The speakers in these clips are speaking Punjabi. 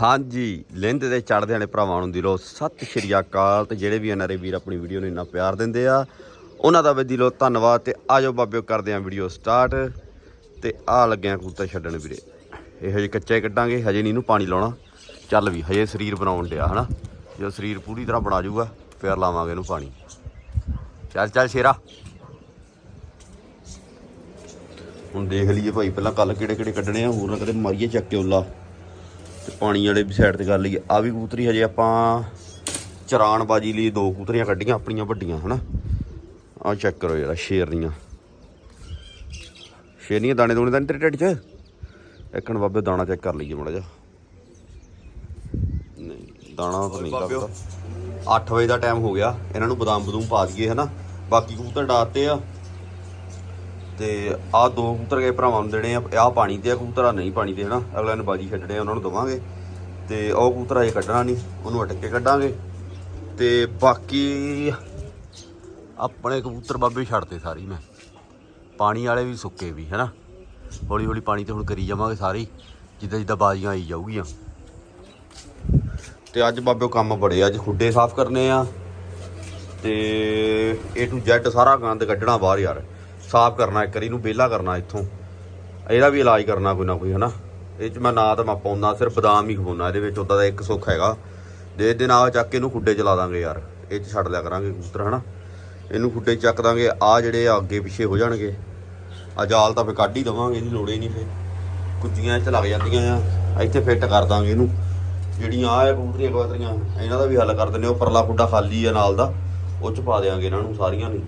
ਹਾਂਜੀ ਲਿੰਦ ਦੇ ਚੜਦੇ ਵਾਲੇ ਭਰਾਵਾਂ ਨੂੰ ਦਿਲੋਂ ਸਤਿ ਸ਼੍ਰੀ ਅਕਾਲ ਤੇ ਜਿਹੜੇ ਵੀ ਐਨਆਰਏ ਵੀਰ ਆਪਣੀ ਵੀਡੀਓ ਨੂੰ ਇੰਨਾ ਪਿਆਰ ਦਿੰਦੇ ਆ, ਉਹਨਾਂ ਦਾ ਵੀ ਦਿਲੋਂ ਧੰਨਵਾਦ ਤੇ ਆਜੋ ਬਾਬਿਓ ਕਰਦੇ ਆ ਵੀਡੀਓ ਸਟਾਰਟ ਤੇ ਆ ਲੱਗਿਆ ਕਬੂਤਰ ਛੱਡਣ ਵੀਰੇ। ਇਹ ਹਜੇ ਕੱਚੇ ਕੱਢਾਂਗੇ, ਹਜੇ ਨਹੀਂ ਇਹਨੂੰ ਪਾਣੀ ਲਾਉਣਾ। ਚੱਲ ਵੀ, ਹਜੇ ਸਰੀਰ ਬਣਾਉਣ ਡਿਆ, ਹਨਾ? ਜਦੋਂ ਸਰੀਰ ਪੂਰੀ ਤਰ੍ਹਾਂ ਬਣਾ ਜਾਊਗਾ, ਫਿਰ ਲਾਵਾਂਗੇ ਇਹਨੂੰ ਪਾਣੀ। ਚੱਲ ਚੱਲ ਸ਼ੇਰਾ। ਹੁਣ ਦੇਖ ਲਈਏ ਭਾਈ, ਪਹਿਲਾਂ ਕੱਲ ਕਿਹੜੇ ਕਿਹੜੇ ਕੱਢਣੇ ਆ, ਹੋਰ ਨਾ ਕਦੇ ਮਾਰੀਏ ਚੱਕ ਕੇ ਉੱਲਾ। ਤੇ ਪਾਣੀ ਵਾਲੇ ਵੀ ਸਾਈਡ ਤੇ ਕਰ ਲਈਏ ਆ। ਵੀ ਕਬੂਤਰੀ ਹਜੇ ਆਪਾਂ ਚਰਾਣ ਬਾਜੀ ਲਈ ਦੋ ਕਬੂਤਰੀਆਂ ਕੱਢੀਆਂ ਆਪਣੀਆਂ ਵੱਡੀਆਂ ਹਨਾ? ਆ ਚੈੱਕ ਕਰੋ ਯਾਰ ਸ਼ੇਰਨੀਆਂ ਸ਼ੇਰਨੀਆਂ ਦਾਣੇ ਦੋਣੇ ਤਾਂ ਨੀ ਤੇਰੇ ਢਿੱਡ 'ਚ? ਇੱਕਣ ਬਾਬੇ ਦਾਣਾ ਚੈੱਕ ਕਰ ਲਈਏ ਮਾੜਾ ਜਿਹਾ। ਨਹੀਂ ਦਾਣਾ ਤਾਂ ਨਹੀਂ ਲੱਗਦਾ 8 ਵਜੇ ਦਾ ਟਾਈਮ ਹੋ ਗਿਆ ਇਹਨਾਂ ਨੂੰ ਬਦਾਮ ਬਦੂਮ ਪਾ ਦਈਏ ਹਨਾ? ਬਾਕੀ ਕਬੂਤਰ ਡਾਤੇ ਆ। ਤੇ ਆ ਦੋ ਕਬੂਤਰ ਗਏ ਭਰਾਵਾਂ ਨੂੰ ਦੇਣੇ ਆ ਆ ਪਾਣੀ ਤੇ ਆ ਕਬੂਤਰ ਨਹੀਂ ਪਾਣੀ ਤੇ, ਹਨਾ? ਅਗਲੇ ਨੂੰ ਬਾਜੀ ਛੱਡਣੇ ਆ, ਉਹਨਾਂ ਨੂੰ ਦਵਾਂਗੇ। ਤੇ ਉਹ ਕਬੂਤਰ ਅਜੇ ਕੱਢਣਾ ਨਹੀਂ, ਉਹਨੂੰ ਅਟਕ ਕੇ ਕੱਢਾਂਗੇ। ਤੇ ਬਾਕੀ ਆਪਣੇ ਕਬੂਤਰ ਬਾਬੇ ਛੱਡਦੇ ਸਾਰੇ ਮੈਂ। ਪਾਣੀ ਵਾਲੇ ਵੀ ਸੁੱਕੇ ਵੀ, ਹਨਾ? ਹੌਲੀ ਹੌਲੀ ਪਾਣੀ ਤੇ ਹੁਣ ਕਰੀ ਜਾਵਾਂਗੇ ਸਾਰੇ ਜਿੱਦਾਂ ਜਿੱਦਾਂ ਬਾਜੀਆਂ ਆਈ ਜਾਊਗੀਆਂ। ਤੇ ਅੱਜ ਬਾਬਿਓ ਕੰਮ ਬੜੇ ਅੱਜ ਖੁੱਡੇ ਸਾਫ਼ ਕਰਨੇ ਆ। ਤੇ A to Z ਸਾਰਾ ਗੰਦ ਕੱਢਣਾ ਬਾਹਰ ਯਾਰ। ਸਾਫ਼ ਕਰਨਾ ਇੱਕ ਵਾਰੀ ਨੂੰ ਵਿਹਲਾ ਕਰਨਾ ਇੱਥੋਂ। ਇਹਦਾ ਵੀ ਇਲਾਜ ਕਰਨਾ ਕੋਈ ਨਾ ਕੋਈ, ਹਨਾ? ਇਹ ਚ ਮੈਂ ਨਾ ਤਾਂ ਮੈਂ ਪਾਉਂਦਾ, ਸਿਰਫ ਬਦਾਮ ਹੀ ਖਵਾਉਣਾ ਇਹਦੇ ਵਿੱਚ ਉਦਾਂ ਦਾ ਇੱਕ ਸੁੱਖ ਹੈਗਾ। ਦੇ ਦੇ ਨਾਲ ਚੱਕ ਕੇ ਇਹਨੂੰ ਖੁੱਡੇ ਚਲਾ ਦਾਂਗੇ ਯਾਰ, ਇਹ ਚ ਛੱਡ ਲਿਆ ਕਰਾਂਗੇ ਕਬੂਤਰ ਹਨਾ? ਇਹਨੂੰ ਖੁੱਡੇ 'ਚ ਚੱਕ ਦਾਂਗੇ ਆ ਜਿਹੜੇ ਆ ਅੱਗੇ ਪਿੱਛੇ ਹੋ ਜਾਣਗੇ ਆ ਜਾਲ ਤਾਂ ਫੇ ਕੱਢ ਹੀ ਦਵਾਂਗੇ, ਇਹਦੀ ਲੋੜ ਹੀ ਨਹੀਂ ਫੇ ਕੁੱਤੀਆਂ ਚ ਲੱਗ ਜਾਂਦੀਆਂ ਆ, ਇੱਥੇ ਫਿੱਟ ਕਰ ਦਾਂਗੇ ਇਹਨੂੰ। ਜਿਹੜੀਆਂ ਆ ਕਬੂਤਰੀਆਂ ਕਬੂਤਰੀਆਂ ਇਹਨਾਂ ਦਾ ਵੀ ਹੱਲ ਕਰ ਦਿੰਦੇ ਉਹ ਪਰਲਾ ਖੁੱਡਾ ਖਾਲੀ ਆ ਨਾਲ ਦਾ, ਉਹ ਚ ਪਾ ਦੇਾਂਗੇ ਇਹਨਾਂ ਨੂੰ ਸਾਰੀਆਂ ਨੂੰ।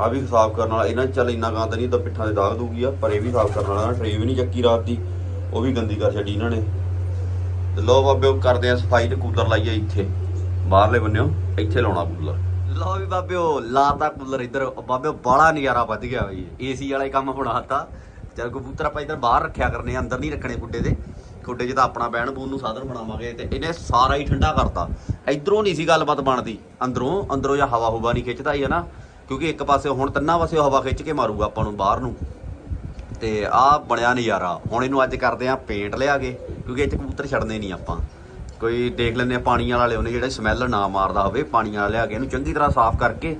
ਆ ਵੀ ਸਾਫ਼ ਕਰਨ ਵਾਲਾ, ਇਹਨਾਂ 'ਚ ਚੱਲ ਇੰਨਾ ਗੰਦ ਨਹੀਂ ਤਾਂ ਪਿੱਠਾਂ ਦੇ ਦਾਗ ਦੂਗੀ ਆ, ਪਰ ਇਹ ਵੀ ਸਾਫ਼ ਕਰਨ ਵਾਲਾ ਟਰੇ ਵੀ ਨਹੀਂ ਚੱਕੀ ਰਾਤ ਦੀ, ਉਹ ਵੀ ਗੰਦੀ ਕਰ ਛੱਡੀ ਇਹਨਾਂ ਨੇ। ਤੇ ਲੋ ਬਾਬੇ, ਉਹ ਕਰਦੇ ਆ ਸਫ਼ਾਈ ਤੇ ਕੂਲਰ ਲਾਈਏ ਇੱਥੇ, ਬਾਹਰਲੇ ਬੰਨਿਓ, ਇੱਥੇ ਲਾਉਣਾ ਕੂਲਰ। ਲੋ ਵੀ ਬਾਬਿਓ, ਲਾਤਾ ਕੂਲਰ ਇੱਧਰ, ਉਹ ਬਾਬਿਓ ਬਾਲਾ ਨਜ਼ਾਰਾ ਵੱਧ ਗਿਆ ਬਈ ਏਸੀ ਵਾਲਾ ਹੀ ਕੰਮ ਬਣਾਤਾ ਚਲ ਕਬੂਤਰ ਆਪਾਂ ਇੱਧਰ ਬਾਹਰ ਰੱਖਿਆ ਕਰਨੇ ਅੰਦਰ ਨਹੀਂ ਰੱਖਣੇ ਗੁੱਡੇ ਦੇ। ਗੁੱਡੇ 'ਚ ਤਾਂ ਆਪਣਾ ਬਹਿਣ ਬੂਣ ਨੂੰ ਸਾਧਨ ਬਣਾਵਾਂਗੇ ਤੇ ਇਹਨੇ ਸਾਰਾ ਹੀ ਠੰਡਾ ਕਰਤਾ। ਇਧਰੋਂ ਨਹੀਂ ਸੀ ਗੱਲਬਾਤ ਬਣਦੀ, ਅੰਦਰੋਂ ਅੰਦਰੋਂ ਜਾਂ ਹਵਾ ਹੁਵਾ ਨਹੀਂ ਖਿੱਚਦਾ ਹੀ ਹੈ ਨਾ ਕਿਉਂਕਿ ਇੱਕ ਪਾਸੇ ਹੁਣ ਤਿੰਨਾਂ ਪਾਸੇ ਹਵਾ ਖਿੱਚ ਕੇ ਮਾਰੂਗਾ ਆਪਾਂ ਨੂੰ ਬਾਹਰ ਨੂੰ। ਤੇ ਆ ਬਣਿਆ ਨਜ਼ਾਰਾ। ਹੁਣ ਇਹਨੂੰ ਅੱਜ ਕਰਦੇ ਆ ਪੇਂਟ ਲਿਆ ਕੇ, ਕਿਉਂਕਿ ਇਹ 'ਚ ਕਬੂਤਰ ਛੱਡਨੇ ਨਹੀਂ ਆਪਾਂ। ਕੋਈ ਦੇਖ ਲੈਂਦੇ ਆ ਪਾਣੀ ਵਾਲਾ ਲਿਆਉਨੇ ਜਿਹੜਾ ਸਮੈਲ ਨਾ ਮਾਰਦਾ ਹੋਵੇ, ਪਾਣੀ ਵਾਲਾ ਲਿਆ ਕੇ ਇਹਨੂੰ ਚੰਗੀ ਤਰ੍ਹਾਂ ਸਾਫ਼ ਕਰਕੇ।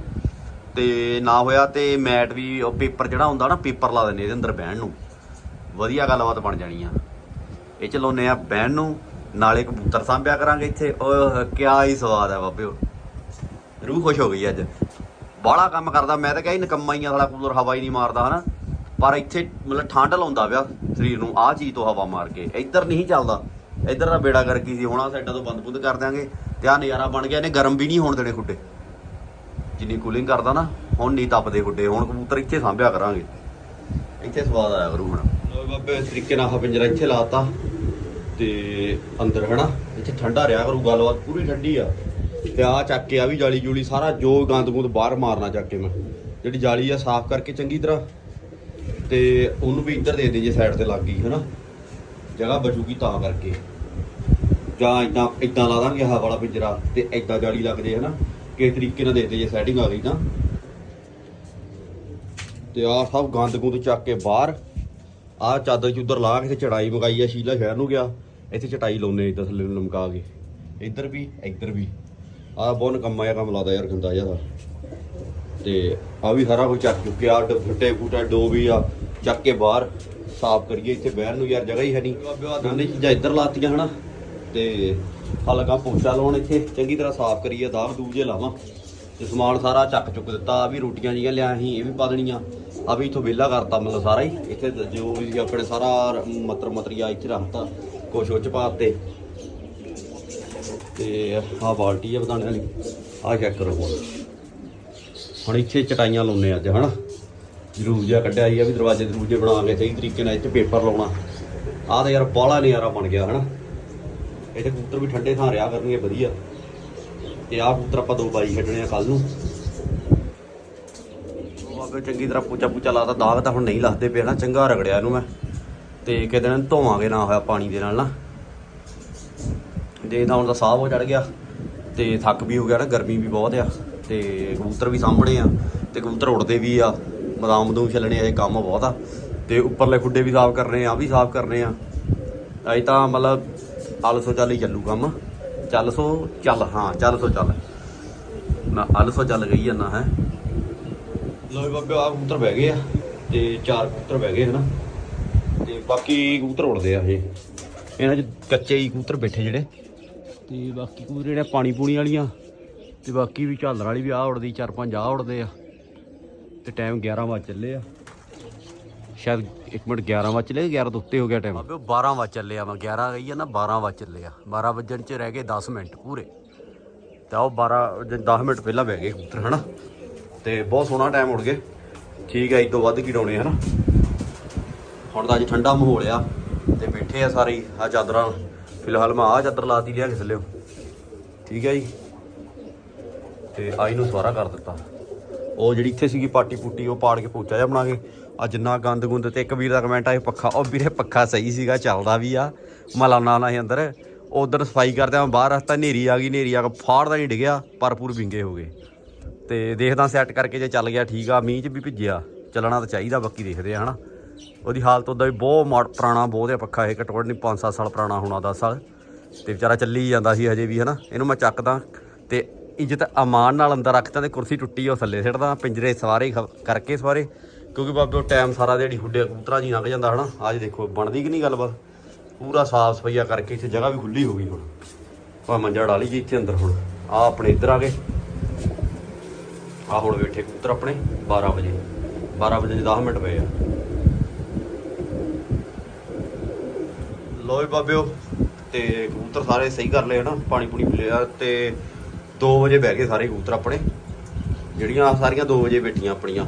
ਤੇ ਨਾ ਹੋਇਆ ਤੇ ਮੈਟ ਵੀ, ਉਹ ਪੇਪਰ ਜਿਹੜਾ ਹੁੰਦਾ ਨਾ ਪੇਪਰ ਲਾ ਦਿੰਦੇ ਇਹਦੇ ਅੰਦਰ ਬਹਿਣ ਨੂੰ। ਵਧੀਆ ਗੱਲਬਾਤ ਬਣ ਜਾਣੀ ਆ। ਇਹ ਚ ਲਾਉਨੇ ਆ ਬਹਿਣ ਨੂੰ, ਨਾਲੇ ਕਬੂਤਰ ਸਾਂਭਿਆ ਕਰਾਂਗੇ ਇੱਥੇ। ਓਹ ਕਿਆ ਹੀ ਸਵਾਦ ਹੈ ਬਾਬਿਓ। ਰੂਹ ਖੁਸ਼ ਹੋ ਗਈ ਅੱਜ। ਬਾਹਲਾ ਕੰਮ ਕਰਦਾ, ਮੈਂ ਤਾਂ ਕਹੀ ਨਕੰਮਾ ਹੀ ਆ ਸਾਲਾ ਕੂਲਰ ਹਵਾ ਹੀ ਨਹੀਂ ਮਾਰਦਾ, ਹਨਾ? ਪਰ ਇੱਥੇ ਮਤਲਬ ਠੰਡ ਲਾਉਂਦਾ ਪਿਆ ਸਰੀਰ ਨੂੰ, ਆਹ ਚੀਜ਼ ਤੋਂ ਹਵਾ ਮਾਰ ਕੇ। ਇੱਧਰ ਨਹੀਂ ਚੱਲਦਾ। ਇੱਧਰ ਦਾ ਬੇੜਾ ਕਰਕੇ ਸੀ, ਹੁਣ ਆ ਸਾਈਡਾਂ ਤੋਂ ਬੰਦ ਬੁੰਦ ਕਰ ਦਿਆਂਗੇ ਤੇ ਆ ਨਜ਼ਾਰਾ ਬਣ ਗਿਆ, ਇਹਨੇ ਗਰਮ ਵੀ ਨਹੀਂ ਹੋਣ ਦੇਣੇ ਖੁੱਡੇ। ਜਿੰਨੀ ਕੂਲਿੰਗ ਕਰਦਾ ਨਾ, ਹੁਣ ਨਹੀਂ ਤਪਦੇ ਖੁੱਡੇ, ਹੁਣ ਕਬੂਤਰ ਇੱਥੇ ਸਾਂਭਿਆ ਕਰਾਂਗੇ। ਇੱਥੇ ਸਵਾਦ ਆਇਆ ਕਰੂ ਹੁਣ। ਲੋ ਬਾਬੇ, ਇਸ ਤਰੀਕੇ ਨਾਲ ਆਹ ਪਿੰਜਰਾ ਇੱਥੇ ਲਾਤਾ ਤੇ ਅੰਦਰ, ਹਨਾ? ਇੱਥੇ ਠੰਡਾ ਰਿਹਾ ਕਰੂ, ਗੱਲਬਾਤ ਪੂਰੀ ਠੰਡੀ ਆ। ਤੇ ਆ ਚੱਕ ਕੇ ਆ ਵੀ ਜਾਲੀ ਜੂਲੀ ਸਾਰਾ ਜੋ ਗੰਦ ਗੁੰਦ ਬਾਹਰ ਮਾਰਨਾ ਚੱਕ ਕੇ ਮੈਂ। ਜਿਹੜੀ ਜਾਲੀ ਆ ਸਾਫ਼ ਕਰਕੇ ਚੰਗੀ ਤਰ੍ਹਾਂ ਤੇ ਉਹਨੂੰ ਵੀ ਇੱਧਰ ਦੇ ਦੇ ਜੇ ਸਾਈਡ ਤੇ ਲੱਗ ਗਈ, ਹਨਾ? ਜਗ੍ਹਾ ਬਚੂਗੀ ਤਾਂ ਕਰਕੇ। ਜਾਂ ਇਦਾਂ ਇਦਾਂ ਲਾ ਦਾਂਗੇ ਆਹ ਵਾਲਾ ਪਿੰਜਰਾ ਤੇ ਇਦਾਂ ਜਾਲੀ ਲੱਗ ਜੇ ਹਨਾ? ਕਿਸ ਤਰੀਕੇ ਨਾਲ ਦੇ ਦੇ ਜੇ ਸੈਟਿੰਗ ਆ ਗਈ ਤਾਂ ਤੇ ਆ ਸਭ ਗੰਦ ਗੁੰਦ ਚੱਕ ਕੇ ਬਾਹਰ। ਆ ਚਾਦਰ ਚੁੱਦਰ ਲਾ ਕੇ ਤੇ ਚੜਾਈ ਮਗਾਈ ਆ, ਸ਼ੀਲਾ ਸ਼ਹਿਰ ਨੂੰ ਗਿਆ। ਇੱਥੇ ਚਟਾਈ ਲਾਉਨੇ ਇੱਧਰ ਥੱਲੇ ਨੂੰ ਲਮਕਾ ਕੇ। ਇੱਧਰ ਵੀ ਇੱਧਰ ਵੀ। ਆ ਬਹੁਤ ਨਕੰਮਾ ਜਿਹਾ ਕੰਮ ਲਾਦਾ ਯਾਰ ਗੰਦਾ ਜਿਹਾ। ਤੇ ਆ ਵੀ ਸਾਰਾ ਕੁਝ ਚੱਕ ਚੁੱਕਿਆ ਫੱਟੇ ਫੂਟਾ, ਡੋ ਵੀ ਆ, ਚੱਕ ਕੇ ਬਾਹਰ ਸਾਫ਼ ਕਰੀਏ, ਇੱਥੇ ਬਹਿਣ ਨੂੰ ਯਾਰ ਜਗ੍ਹਾ ਹੀ ਹੈ ਨਹੀਂ। ਦੋਨੇ ਚੀਜ਼ਾਂ ਇੱਧਰ ਲਾਤੀਆਂ ਹਨਾ। ਤੇ ਹਲਕਾ ਪੋਚਾ ਲਾਉਣ ਇੱਥੇ, ਚੰਗੀ ਤਰ੍ਹਾਂ ਸਾਫ਼ ਕਰੀਏ, ਦਾਗ ਦੂਬ ਜੇ ਲਾਵਾਂ। ਤੇ ਸਮਾਨ ਸਾਰਾ ਚੱਕ ਚੁੱਕ ਦਿੱਤਾ ਆ ਵੀ ਰੋਟੀਆਂ ਜੀਆਂ ਲਿਆ ਸੀ ਇਹ ਵੀ ਪਾ ਦੇਣੀਆਂ। ਆ ਵੀ ਇਥੋਂ ਵਿਹਲਾ ਕਰਤਾ ਮਤਲਬ ਸਾਰਾ ਹੀ। ਇੱਥੇ ਜੋ ਵੀ ਆਪਣੇ ਸਾਰਾ ਮਤਰ ਮਤਰੀਆ ਇੱਥੇ ਰੱਖਤਾ, ਕੁਛ ਉੱਚ ਪਾਤੇ ਤੇ ਆਹ ਬਾਲਟੀ ਹੈ ਬਦਾਣੇ ਵਾਲੀ। ਆਹ ਚੈੱਕ ਕਰੋ ਹੁਣ। ਹੁਣ ਇੱਥੇ ਚਟਾਈਆਂ ਲਾਉਨੇ ਅੱਜ, ਹਨਾ? ਜਰੂਰ ਜਿਹਾ ਕੱਢਿਆ ਜੀ ਆ ਵੀ ਦਰਵਾਜ਼ੇ ਦਰੂਜੇ ਬਣਾ ਕੇ ਸਹੀ ਤਰੀਕੇ ਨਾਲ ਇੱਥੇ ਪੇਪਰ ਲਾਉਣਾ। ਆਹ ਤਾਂ ਯਾਰ ਬਾਹਲਾ ਨਜ਼ਾਰਾ ਬਣ ਗਿਆ, ਹਨਾ? ਇੱਥੇ ਕਬੂਤਰ ਵੀ ਠੰਡੇ ਥਾਂ ਰਿਆ ਕਰਨਗੇ, ਵਧੀਆ। ਤੇ ਆਹ ਕਬੂਤਰ ਆਪਾਂ ਦੋ ਬਾਈ ਛੱਡਣੇ ਆ ਕੱਲ ਨੂੰ। ਆਪੇ ਚੰਗੀ ਤਰ੍ਹਾਂ ਪੂਚਾ ਪੂਚਾ ਲਾਤਾ ਦਾਗ ਤਾਂ ਹੁਣ ਨਹੀਂ ਲੱਗਦੇ ਪਏ ਨਾ ਚੰਗਾ ਰਗੜਿਆ ਇਹਨੂੰ ਮੈਂ। ਤੇ ਕਿਤੇ ਦਿਨ ਧੋਵਾਂਗੇ ਨਾ ਹੋਇਆ ਪਾਣੀ ਦੇ ਨਾਲ, ਨਾ? ਦੇਖਦਾ ਹੁਣ ਤਾਂ ਸਾਹ ਹੋ ਚੜ ਗਿਆ ਤੇ ਥੱਕ ਵੀ ਹੋ ਗਿਆ ਨਾ, ਗਰਮੀ ਵੀ ਬਹੁਤ ਆ ਤੇ ਕਬੂਤਰ ਵੀ ਸਾਹਮਣੇ ਆ ਤੇ ਕਬੂਤਰ ਉੜਦੇ ਵੀ ਆ, ਬਦਾਮ ਬਦੂਮ ਛੱਲਣੇ ਆ, ਇਹ ਕੰਮ ਬਹੁਤ ਆ ਤੇ ਉੱਪਰਲੇ ਖੁੱਡੇ ਵੀ ਸਾਫ਼ ਕਰਨੇ ਆ, ਆਹ ਵੀ ਸਾਫ਼ ਕਰਨੇ ਆ। ਅਜੇ ਤਾਂ ਮਤਲਬ ਆਲਸੋ ਚੱਲ ਹੀ ਚੱਲੂ ਕੰਮ। ਚੱਲ ਸੋ ਚੱਲ, ਹਾਂ, ਚੱਲ ਸੋ ਚੱਲ। ਮੈਂ ਆਲਸੋ ਚੱਲ ਗਈ ਨਾ, ਹੈ। ਲੋ ਬਾਬੇ ਆ ਕਬੂਤਰ ਬਹਿ ਗਏ ਆ ਤੇ ਚਾਰ ਕਬੂਤਰ ਬਹਿ ਗਏ ਹਨਾ। ਤੇ ਬਾਕੀ ਕਬੂਤਰ ਉੜਦੇ ਆ ਇਹ। ਇਹਨਾਂ 'ਚ ਕੱਚੇ ਹੀ ਕਬੂਤਰ ਬੈਠੇ ਜਿਹੜੇ। ਤੇ ਬਾਕੀ ਕਬੂਤਰ ਜਿਹੜੇ ਪਾਣੀ ਪੂਣੀ ਵਾਲੀਆਂ ਤੇ ਬਾਕੀ ਵੀ ਝਾਲਰ ਵਾਲੀ ਵੀ ਆ ਉੜਦੀ ਚਾਰ ਪੰਜ ਆ ਉੜਦੇ ਆ। ਤੇ ਟਾਈਮ 11 ਵਜੇ ਚੱਲੇ ਆ। ਸ਼ਾਇਦ 1 ਮਿੰਟ 11 ਵਜੇ ਚੱਲੇ 11 ਤੋਂ ਉੱਤੇ ਹੋ ਗਿਆ ਟਾਈਮ 12 ਵਜੇ ਚੱਲੇ ਆ, ਮੈਂ 11 ਗਈ ਆ ਨਾ 12 ਵਜੇ ਚੱਲੇ ਆ। 12 ਵਜਣ ਚ ਰਹਿ ਗਏ 10 ਮਿੰਟ ਪੂਰੇ। ਤਾਂ ਉਹ 12 10 ਮਿੰਟ ਪਹਿਲਾਂ ਬਹਿ ਗਏ ਕਬੂਤਰ, ਹਨਾ? ਤੇ ਬਹੁਤ ਸੋਹਣਾ ਟਾਈਮ ਉੜ ਗਏ ਠੀਕ ਆ, ਇਸ ਤੋਂ ਵੱਧ ਕੀ ਡਾਉਣੇ ਹਨਾ? ਹੁਣ ਤਾਂ ਅੱਜ ਠੰਡਾ ਮਾਹੌਲ ਆ। ਤੇ ਬੈਠੇ ਆ ਸਾਰੇ ਆ ਚਾਦਰਾਂ। ਫਿਲਹਾਲ ਮੈਂ ਆਹ ਚਾਦਰ ਲਾਤੀ, ਲਿਆ ਕੇ ਥੱਲੇ। ਠੀਕ ਹੈ ਜੀ? ਤੇ ਆਈ ਨੂੰ ਸਵਾਰਾ ਕਰ ਦਿੱਤਾ। ਉਹ ਜਿਹੜੀ ਇੱਥੇ ਸੀਗੀ ਪਾਟੀ ਪੁੱਟੀ, ਉਹ ਪਾੜ ਕੇ ਪੋਚਾ ਜਿਹਾ ਬਣਾ ਕੇ ਆ ਜਿੰਨਾ ਗੰਦ ਗੁੰਦ ਤੇ ਇੱਕ ਵੀਰ ਦਾ ਕਮੈਂਟ ਆਇਆ ਪੱਖਾ। ਉਹ ਵੀਰੇ, ਪੱਖਾ ਸਹੀ ਸੀਗਾ, ਚੱਲਦਾ ਵੀ ਆ। ਮੈਂ ਨਾ ਸੀ ਅੰਦਰ। ਉਧਰ ਸਫ਼ਾਈ ਕਰਦੇ ਆ ਬਾਹਰ ਰਸਤਾ ਨੇਰੀ ਆ ਗਈ ਨੇਰੀ ਆ ਕੇ ਫਾੜਦਾ ਨਹੀਂ ਡਿੱਗਿਆ ਪਰ ਪੂਰ ਵਿੰਗੇ ਹੋ ਗਏ। ਤੇ ਦੇਖਦਾ ਸੈੱਟ ਕਰਕੇ ਜੇ ਚੱਲ ਗਿਆ, ਠੀਕ ਆ, ਮੀਂਹ 'ਚ ਵੀ ਭਿੱਜਿਆ। ਚੱਲਣਾ ਤਾਂ ਚਾਹੀਦਾ, ਬਾਕੀ ਦੇਖਦੇ ਆ, ਹਨਾ। ਉਹਦੀ ਹਾਲਤ ਉਹਦਾ ਵੀ ਬਹੁਤ ਮਾੜ- ਪੁਰਾਣਾ, ਬਹੁਤ ਹੈ ਪੱਖਾ, ਇਹ ਘੱਟੋ ਘੱਟ ਨਹੀਂ 5-7 ਸਾਲ ਪੁਰਾਣਾ ਹੋਣਾ 10 ਸਾਲ। ਤੇ ਵਿਚਾਰਾ ਚੱਲੀ ਜਾਂਦਾ ਸੀ ਹਜੇ ਵੀ, ਹਨਾ। ਇਹਨੂੰ ਮੈਂ ਚੱਕਦਾ, ਤੇ ਇੱਜ਼ਤ ਅਮਾਨ ਨਾਲ ਅੰਦਰ ਰੱਖਦਾ ਤੇ ਕੁਰਸੀ ਟੁੱਟੀ ਉਹ ਥੱਲੇ ਸਿੱਟਦਾ, ਪਿੰਜਰੇ ਸਵਾਰੇ ਕਰਕੇ ਸਵਾਰੇ। ਕਿਉਂਕਿ ਬਾਬੇ, ਉਹ ਟਾਈਮ ਸਾਰਾ ਦਿਹਾੜੀ ਹੁੱਡੇ ਕਬੂਤਰਾਂ ਜੀ ਲੰਘ ਜਾਂਦਾ, ਹਨਾ। ਅੱਜ ਦੇਖੋ, ਬਣਦੀ ਕਿ ਨਹੀਂ ਗੱਲਬਾਤ? ਪੂਰਾ ਸਾਫ਼ ਸਫਾਈਆ ਕਰਕੇ ਇੱਥੇ ਜਗ੍ਹਾ ਵੀ ਖੁੱਲੀ ਹੋ ਗਈ ਹੁਣ। ਪਾ ਮੰਜਾ ਡਾਲੀ ਜੀ ਇੱਥੇ ਅੰਦਰ ਹੁਣ। ਆ ਆਪਣੇ ਇੱਧਰ ਆ ਗਏ। ਆ ਹੁਣ ਬੈਠੇ ਕਬੂਤਰ ਆਪਣੇ 12 ਵਜੇ। 12 ਵਜੇ 10 ਮਿੰਟ ਪਏ ਆ। ਲੋਏ ਬਾਬਿਓ, ਤੇ ਕਬੂਤਰ ਸਾਰੇ ਸਹੀ ਕਰ ਲਏ ਹਨਾ, ਪਾਣੀ ਪੂਣੀ ਪੀ ਲਿਆ, ਤੇ 2 ਵਜੇ ਬਹਿ ਗਏ ਸਾਰੇ ਕਬੂਤਰ ਆਪਣੇ। ਜਿਹੜੀਆਂ ਸਾਰੀਆਂ 2 ਵਜੇ ਬੈਠੀਆਂ ਆਪਣੀਆਂ,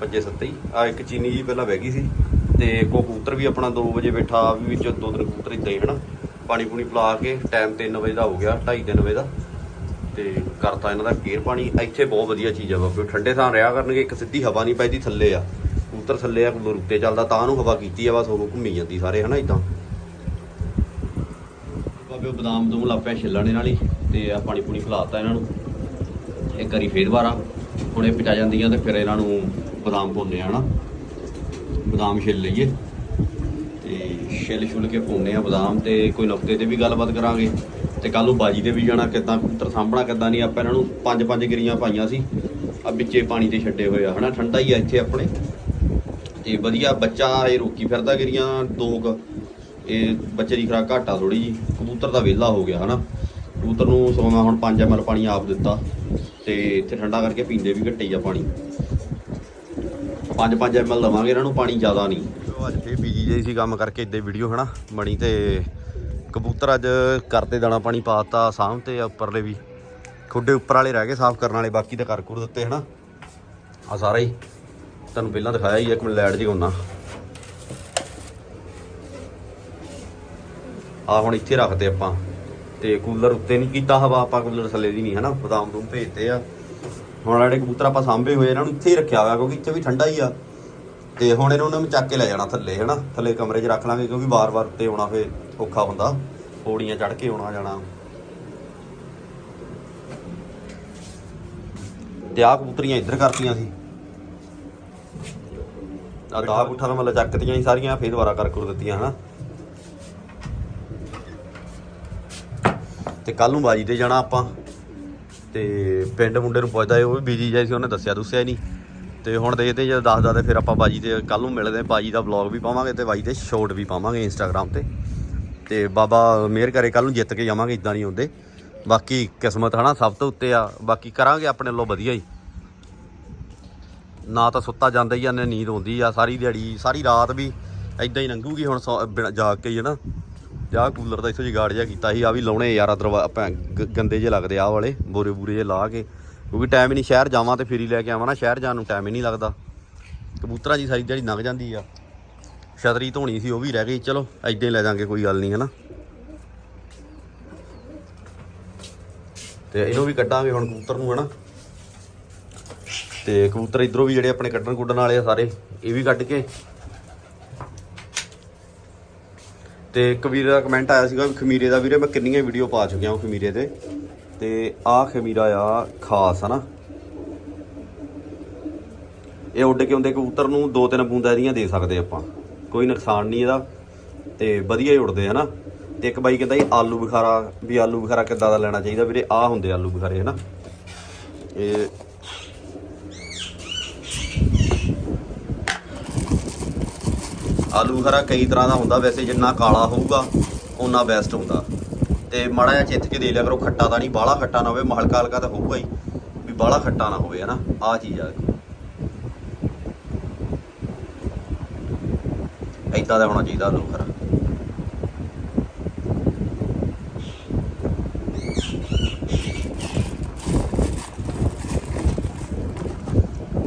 ਪੰਜੇ ਸੱਤੇ ਹੀ। ਆ ਇੱਕ ਚੀਨੀ ਜੀ ਪਹਿਲਾਂ ਬਹਿ ਗਈ ਸੀ, ਤੇ ਕੋ ਕਬੂਤਰ ਵੀ ਆਪਣਾ 2 ਵਜੇ ਬੈਠਾ ਆ ਵੀ ਵਿੱਚ ਦੋ ਤਿੰਨ ਕਬੂਤਰ ਇਦਾਂ ਹੀ ਹਨਾ। ਪਾਣੀ ਪੂਣੀ ਪਿਲਾ ਕੇ, ਟਾਈਮ 3 ਵਜੇ ਦਾ ਹੋ ਗਿਆ 2:30 3 ਵਜੇ ਦਾ। ਤੇ ਕਰਤਾ ਇਹਨਾਂ ਦਾ ਗੇਅਰ ਪਾਣੀ। ਇੱਥੇ ਬਹੁਤ ਵਧੀਆ ਚੀਜ਼ ਆ ਬਾਬੇ ਠੰਡੇ ਥਾਂ ਰਿਹਾ ਕਰਨਗੇ, ਇੱਕ ਸਿੱਧੀ ਹਵਾ ਨਹੀਂ ਪੈਦੀ ਥੱਲੇ ਆ। ਕਬੂਤਰ ਥੱਲੇ ਆ, ਕਬੂਤਰ ਉੱਤੇ ਚੱਲਦਾ, ਤਾਂ ਨੂੰ ਹਵਾ ਕੀਤੀ ਆ, ਬਸ ਉਹ ਘੁੰਮੀ ਜਾਂਦੀ ਸਾਰੇ ਹਨਾ ਇਦਾਂ ਬਾਬੇ ਉਹ ਬਦਾਮ ਦੂਮ ਲੱਪਿਆ ਛਿੱਲਣੇ ਨਾਲ ਹੀ ਤੇ ਆ ਪਾਣੀ ਪੂਣੀ ਖਿਲਾਤਾ ਇਹਨਾਂ ਨੂੰ। ਇੱਕ ਵਾਰੀ ਫੇਰ ਦੁਬਾਰਾ ਹੁਣੇ ਇਹ ਜਾਂਦੀਆਂ ਤੇ ਫਿਰ ਇਹਨਾਂ ਨੂੰ ਬਦਾਮ ਪਾਉਂਦੇ ਆ, ਹਨਾ? ਬਦਾਮ ਛਿੱਲ ਲਈਏ। ਤੇ ਛਿੱਲ ਛੁੱਲ ਕੇ ਪਾਉਂਦੇ ਆ ਬਦਾਮ ਤੇ ਕੋਈ ਨੁਕਤੇ ਤੇ ਵੀ ਗੱਲਬਾਤ ਕਰਾਂਗੇ। ਤੇ ਕੱਲ ਨੂੰ ਬਾਜੀ ਤੇ ਵੀ ਜਾਣਾ, ਕਿੱਦਾਂ ਕਬੂਤਰ ਸਾਂਭਣਾ, ਕਿੱਦਾਂ ਨਹੀਂ, ਆਪਾਂ ਇਹਨਾਂ ਨੂੰ ਪੰਜ ਪੰਜ ਗਿਰੀਆਂ ਪਾਈਆਂ ਸੀ। ਆ ਵਿੱਚੇ ਪਾਣੀ ਤੇ ਛੱਡੇ ਹੋਏ ਆ, ਹਨਾ? ਠੰਡਾ ਹੀ ਆ ਇੱਥੇ ਆਪਣੇ। ਤੇ ਵਧੀਆ ਬੱਚਾ, ਇਹ ਰੋਕੀ ਫਿਰਦਾ ਗਿਰੀਆਂ, ਦੋ ਕੁ। ਇਹ ਬੱਚੇ ਦੀ ਖੁਰਾਕ ਘਾਟਾ ਥੋੜੀ ਜੀ ਕਬੂਤਰ ਦਾ ਵਿਹਲਾ ਹੋ ਗਿਆ ਹਨਾ। ਕਬੂਤਰ ਨੂੰ ਸੋ ਮੈਂ ਹੁਣ 5 ml ਪਾਣੀ ਆਪ ਦਿੱਤਾ ਤੇ ਇੱਥੇ ਠੰਡਾ ਕਰਕੇ ਪੀਂਦੇ ਵੀ ਘੱਟੇ ਹੀ ਆ ਪਾਣੀ। 5-5 ml ਲਵਾਂਗੇ ਇਹਨਾਂ ਨੂੰ ਪਾਣੀ ਜ਼ਿਆਦਾ ਨਹੀਂ। ਅੱਜ ਫੇਰ ਬੀਜੀ ਜਿਹੀ ਸੀ ਕੰਮ ਕਰਕੇ ਇੱਦੇ ਵੀਡੀਓ ਹਨਾ। ਬਣੀ ਤੇ ਕਬੂਤਰ ਅੱਜ ਕਰਤੇ ਦਾਣਾ ਪਾਣੀ ਪਾਤਾ ਸਾਹਮ ਤੇ ਆ ਉੱਪਰਲੇ ਵੀ। ਖੁੱਡੇ ਉੱਪਰ ਵਾਲੇ ਰਹਿ ਗਏ ਸਾਫ਼ ਕਰਨ ਵਾਲੇ ਬਾਕੀ ਤਾਂ ਕਰ ਕੁਰ ਦਿੱਤੇ ਹਨਾ। ਆ ਸਾਰਾ ਹੀ। ਤੁਹਾਨੂੰ ਪਹਿਲਾਂ ਦਿਖਾਇਆ ਹੀ ਆ, ਇੱਕ ਮਿੰਟ ਲਾਈਟ ਜਗਾਉਣਾ ਆ ਹੁਣ ਇੱਥੇ ਰੱਖਦੇ ਆਪਾਂ। ਤੇ ਕੂਲਰ ਉੱਤੇ ਨਹੀਂ ਕੀਤਾ ਹਵਾ ਆਪਾਂ ਕੂਲਰ ਥੱਲੇ ਦੀ ਨਹੀਂ ਹਨਾ? ਬਦਾਮ ਦੂਮ ਭੇਜਤੇ ਆ। ਹੁਣ ਜਿਹੜੇ ਕਬੂਤਰ ਆਪਾਂ ਸਾਂਭੇ ਹੋਏ ਇਹਨਾਂ ਨੂੰ ਇੱਥੇ ਹੀ ਰੱਖਿਆ ਹੋਇਆ ਕਿਉਂਕਿ ਇੱਥੇ ਵੀ ਠੰਡਾ ਹੀ ਆ। ਤੇ ਹੁਣ ਇਹਨਾਂ ਨੂੰ ਚੱਕ ਕੇ ਲੈ ਜਾਣਾ ਥੱਲੇ ਹਨਾ? ਥੱਲੇ ਕਮਰੇ 'ਚ ਰੱਖ ਲਾਂਗੇ ਕਿਉਂਕਿ ਵਾਰ-ਵਾਰ ਉੱਤੇ ਆਉਣਾ ਫੇ ਔਖਾ ਹੁੰਦਾ। ਪੌੜੀਆਂ ਚੜ੍ਹ ਕੇ ਆਉਣਾ ਜਾਣਾ। ਤੇ ਆਹ ਕਬੂਤਰੀਆਂ ਇੱਧਰ ਕਰਤੀਆਂ ਸੀ। ਆ ਦਾ ਪੁੱਠਾ ਤਾਂ ਮਤਲਬ ਚੱਕਤੀਆਂ ਸੀ ਸਾਰੀਆਂ ਫੇਰ ਦੁਬਾਰਾ ਕਰ ਕਰ ਦਿੱਤੀਆਂ ਹਨਾ? ਤੇ ਕੱਲ ਨੂੰ ਬਾਜੀ ਤੇ ਜਾਣਾ ਆਪਾਂ। ਤੇ ਪਿੰਡ ਮੁੰਡੇ ਨੂੰ ਪੁੱਛਦਾ ਸੀ, ਉਹ ਵੀ ਬੀਜੀ ਜਾਈ ਸੀ ਉਹਨੇ ਦੱਸਿਆ ਦੁੱਸਿਆ ਨਹੀਂ। ਤੇ ਹੁਣ ਦੇਖਦੇ ਜੇ ਦੱਸਦਾ ਤੇ ਫਿਰ ਆਪਾਂ ਬਾਜੀ ਤੇ ਕੱਲ ਨੂੰ ਮਿਲਦੇ ਬਾਜੀ ਦਾ ਵਲੌਗ ਵੀ ਪਾਵਾਂਗੇ ਤੇ ਬਾਜੀ ਤੇ ਸ਼ੋਰਟ ਵੀ ਪਾਵਾਂਗੇ ਇੰਸਟਾਗ੍ਰam ਤੇ। ਤੇ ਬਾਬਾ ਮਿਹਰ ਕਰੇ ਕੱਲ ਨੂੰ ਜਿੱਤ ਕੇ ਜਾਵਾਂਗੇ ਇਦਾਂ ਨਹੀਂ ਹੁੰਦੇ। ਬਾਕੀ ਕਿਸਮਤ ਹਨਾ ਸਭ ਤੋਂ ਉੱਤੇ ਆ। ਬਾਕੀ ਕਰਾਂਗੇ ਆਪਣੇ ਵੱਲੋਂ ਵਧੀਆ ਹੀ। ਨਾ ਤਾਂ ਸੁੱਤਾ ਜਾਂਦਾ ਹੀ ਆ ਨਾ ਨੀਂਦ ਆਉਂਦੀ ਆ। ਸਾਰੀ ਦਿਹਾੜੀ ਸਾਰੀ ਰਾਤ ਵੀ ਐਦਾਂ ਹੀ ਲੰਘੂਗੀ ਹੁਣ ਸੌ- ਬਿਨਾਂ ਜਾਗ ਕੇ ਹੀ ਹਨਾ। ਤੇ ਆਹ ਕੂਲਰ ਦਾ ਇੱਥੋਂ ਜਗਾੜ ਜਿਹਾ ਕੀਤਾ ਸੀ ਆ ਵੀ ਲਾਉਣੇ ਯਾਰ ਦਰਵਾ ਆਪਾਂ ਗੰਦੇ ਜੇ ਲੱਗਦੇ ਆ ਵਾਲੇ, ਬੋਰੇ ਬੂਰੇ ਜੇ ਲਾ ਕੇ, ਕਿਉਂਕਿ ਟਾਈਮ ਹੀ ਨਹੀਂ, ਸ਼ਹਿਰ ਜਾਵਾਂ ਤੇ ਫਿਰ ਹੀ ਲੈ ਕੇ ਆਵਾਂ ਨਾ, ਸ਼ਹਿਰ ਜਾਣ ਨੂੰ ਟਾਈਮ ਹੀ ਨਹੀਂ ਲੱਗਦਾ। ਕਬੂਤਰਾਂ ਦੀ ਸਾਰੀ ਜਿਹੜੀ ਲੰਘ ਜਾਂਦੀ ਆ। ਛਤਰੀ ਧੋਣੀ ਸੀ, ਉਹ ਵੀ ਰਹਿ ਗਈ, ਚਲੋ ਐਦਾਂ ਹੀ ਲੈ ਜਾਾਂਗੇ, ਕੋਈ ਗੱਲ ਨਹੀਂ ਹੈ ਨਾ ਤੇ ਇਹਨੂੰ ਵੀ ਕੱਢਾਂਗੇ ਹੁਣ ਕਬੂਤਰ ਨੂੰ, ਹਨਾ? ਤੇ ਕਬੂਤਰ ਇਧਰੋਂ ਵੀ ਜਿਹੜੇ ਆਪਣੇ ਕੱਢਣ ਕੁੱਡਣ ਵਾਲੇ ਆ ਸਾਰੇ, ਇਹ ਵੀ ਕੱਢ ਕੇ ਤੇ ਕਬੀਰ ਦਾ ਕਮੈਂਟ ਆਇਆ ਸੀਗਾ ਵੀ ਖਮੀਰੇ ਦਾ, ਵੀਰੇ ਮੈਂ ਕਿੰਨੀਆਂ ਵੀਡੀਓ ਪਾ ਚੁੱਕਿਆ ਹਾਂ ਖਮੀਰੇ ਤੇ। ਤੇ ਆਹ ਖਮੀਰਾ ਆ ਖਾਸ, ਹਨਾ? ਇਹ ਉੱਡ ਕੇ ਹੁੰਦੇ ਕਬੂਤਰ ਨੂੰ ਦੋ ਤਿੰਨ ਬੂੰਦਾਂ ਇਹਦੀਆਂ ਦੇ ਸਕਦੇ ਆਪਾਂ। ਕੋਈ ਨੁਕਸਾਨ ਨਹੀਂ ਇਹਦਾ, ਤੇ ਵਧੀਆ ਹੀ ਉੜਦੇ ਹਨਾ? ਤੇ ਇੱਕ ਬਾਈ ਕਹਿੰਦਾ ਜੀ, ਆਲੂ ਬੁਖਾਰਾ, ਵੀ ਆਲੂ ਬੁਖਾਰਾ ਕਿੱਦਾਂ ਦਾ ਲੈਣਾ ਚਾਹੀਦਾ? ਵੀਰੇ ਆਹ ਹੁੰਦੇ ਆਲੂ ਬੁਖਾਰੇ, ਹਨਾ? ਇਹ ਆਲੂ ਬੁਖਾਰਾ ਕਈ ਤਰ੍ਹਾਂ ਦਾ ਹੁੰਦਾ, ਵੈਸੇ ਜਿੰਨਾ ਕਾਲਾ ਹੋਊਗਾ, ਓਨਾ ਬੈਸਟ ਹੁੰਦਾ। ਤੇ ਮਾੜਾ ਜਿਹਾ ਚਿੱਥ ਕੇ ਦੇ ਲਿਆ ਕਰੋ, ਖੱਟਾ ਤਾਂ ਨਹੀਂ, ਬਾਹਲਾ ਖੱਟਾ ਨਾ ਹੋਵੇ ਹਲਕਾ ਹਲਕਾ ਤਾਂ ਹੋਊਗਾ ਹੀ, ਵੀ ਬਾਹਲਾ ਖੱਟਾ ਨਾ ਹੋਵੇ, ਹਨਾ? ਆਹ ਚੀਜ਼ ਆ। ਦੇਖੋ ਦਾ ਹੋਣਾ ਚਾਹੀਦਾ ਆਲੂ ਬੁਖਾਰਾ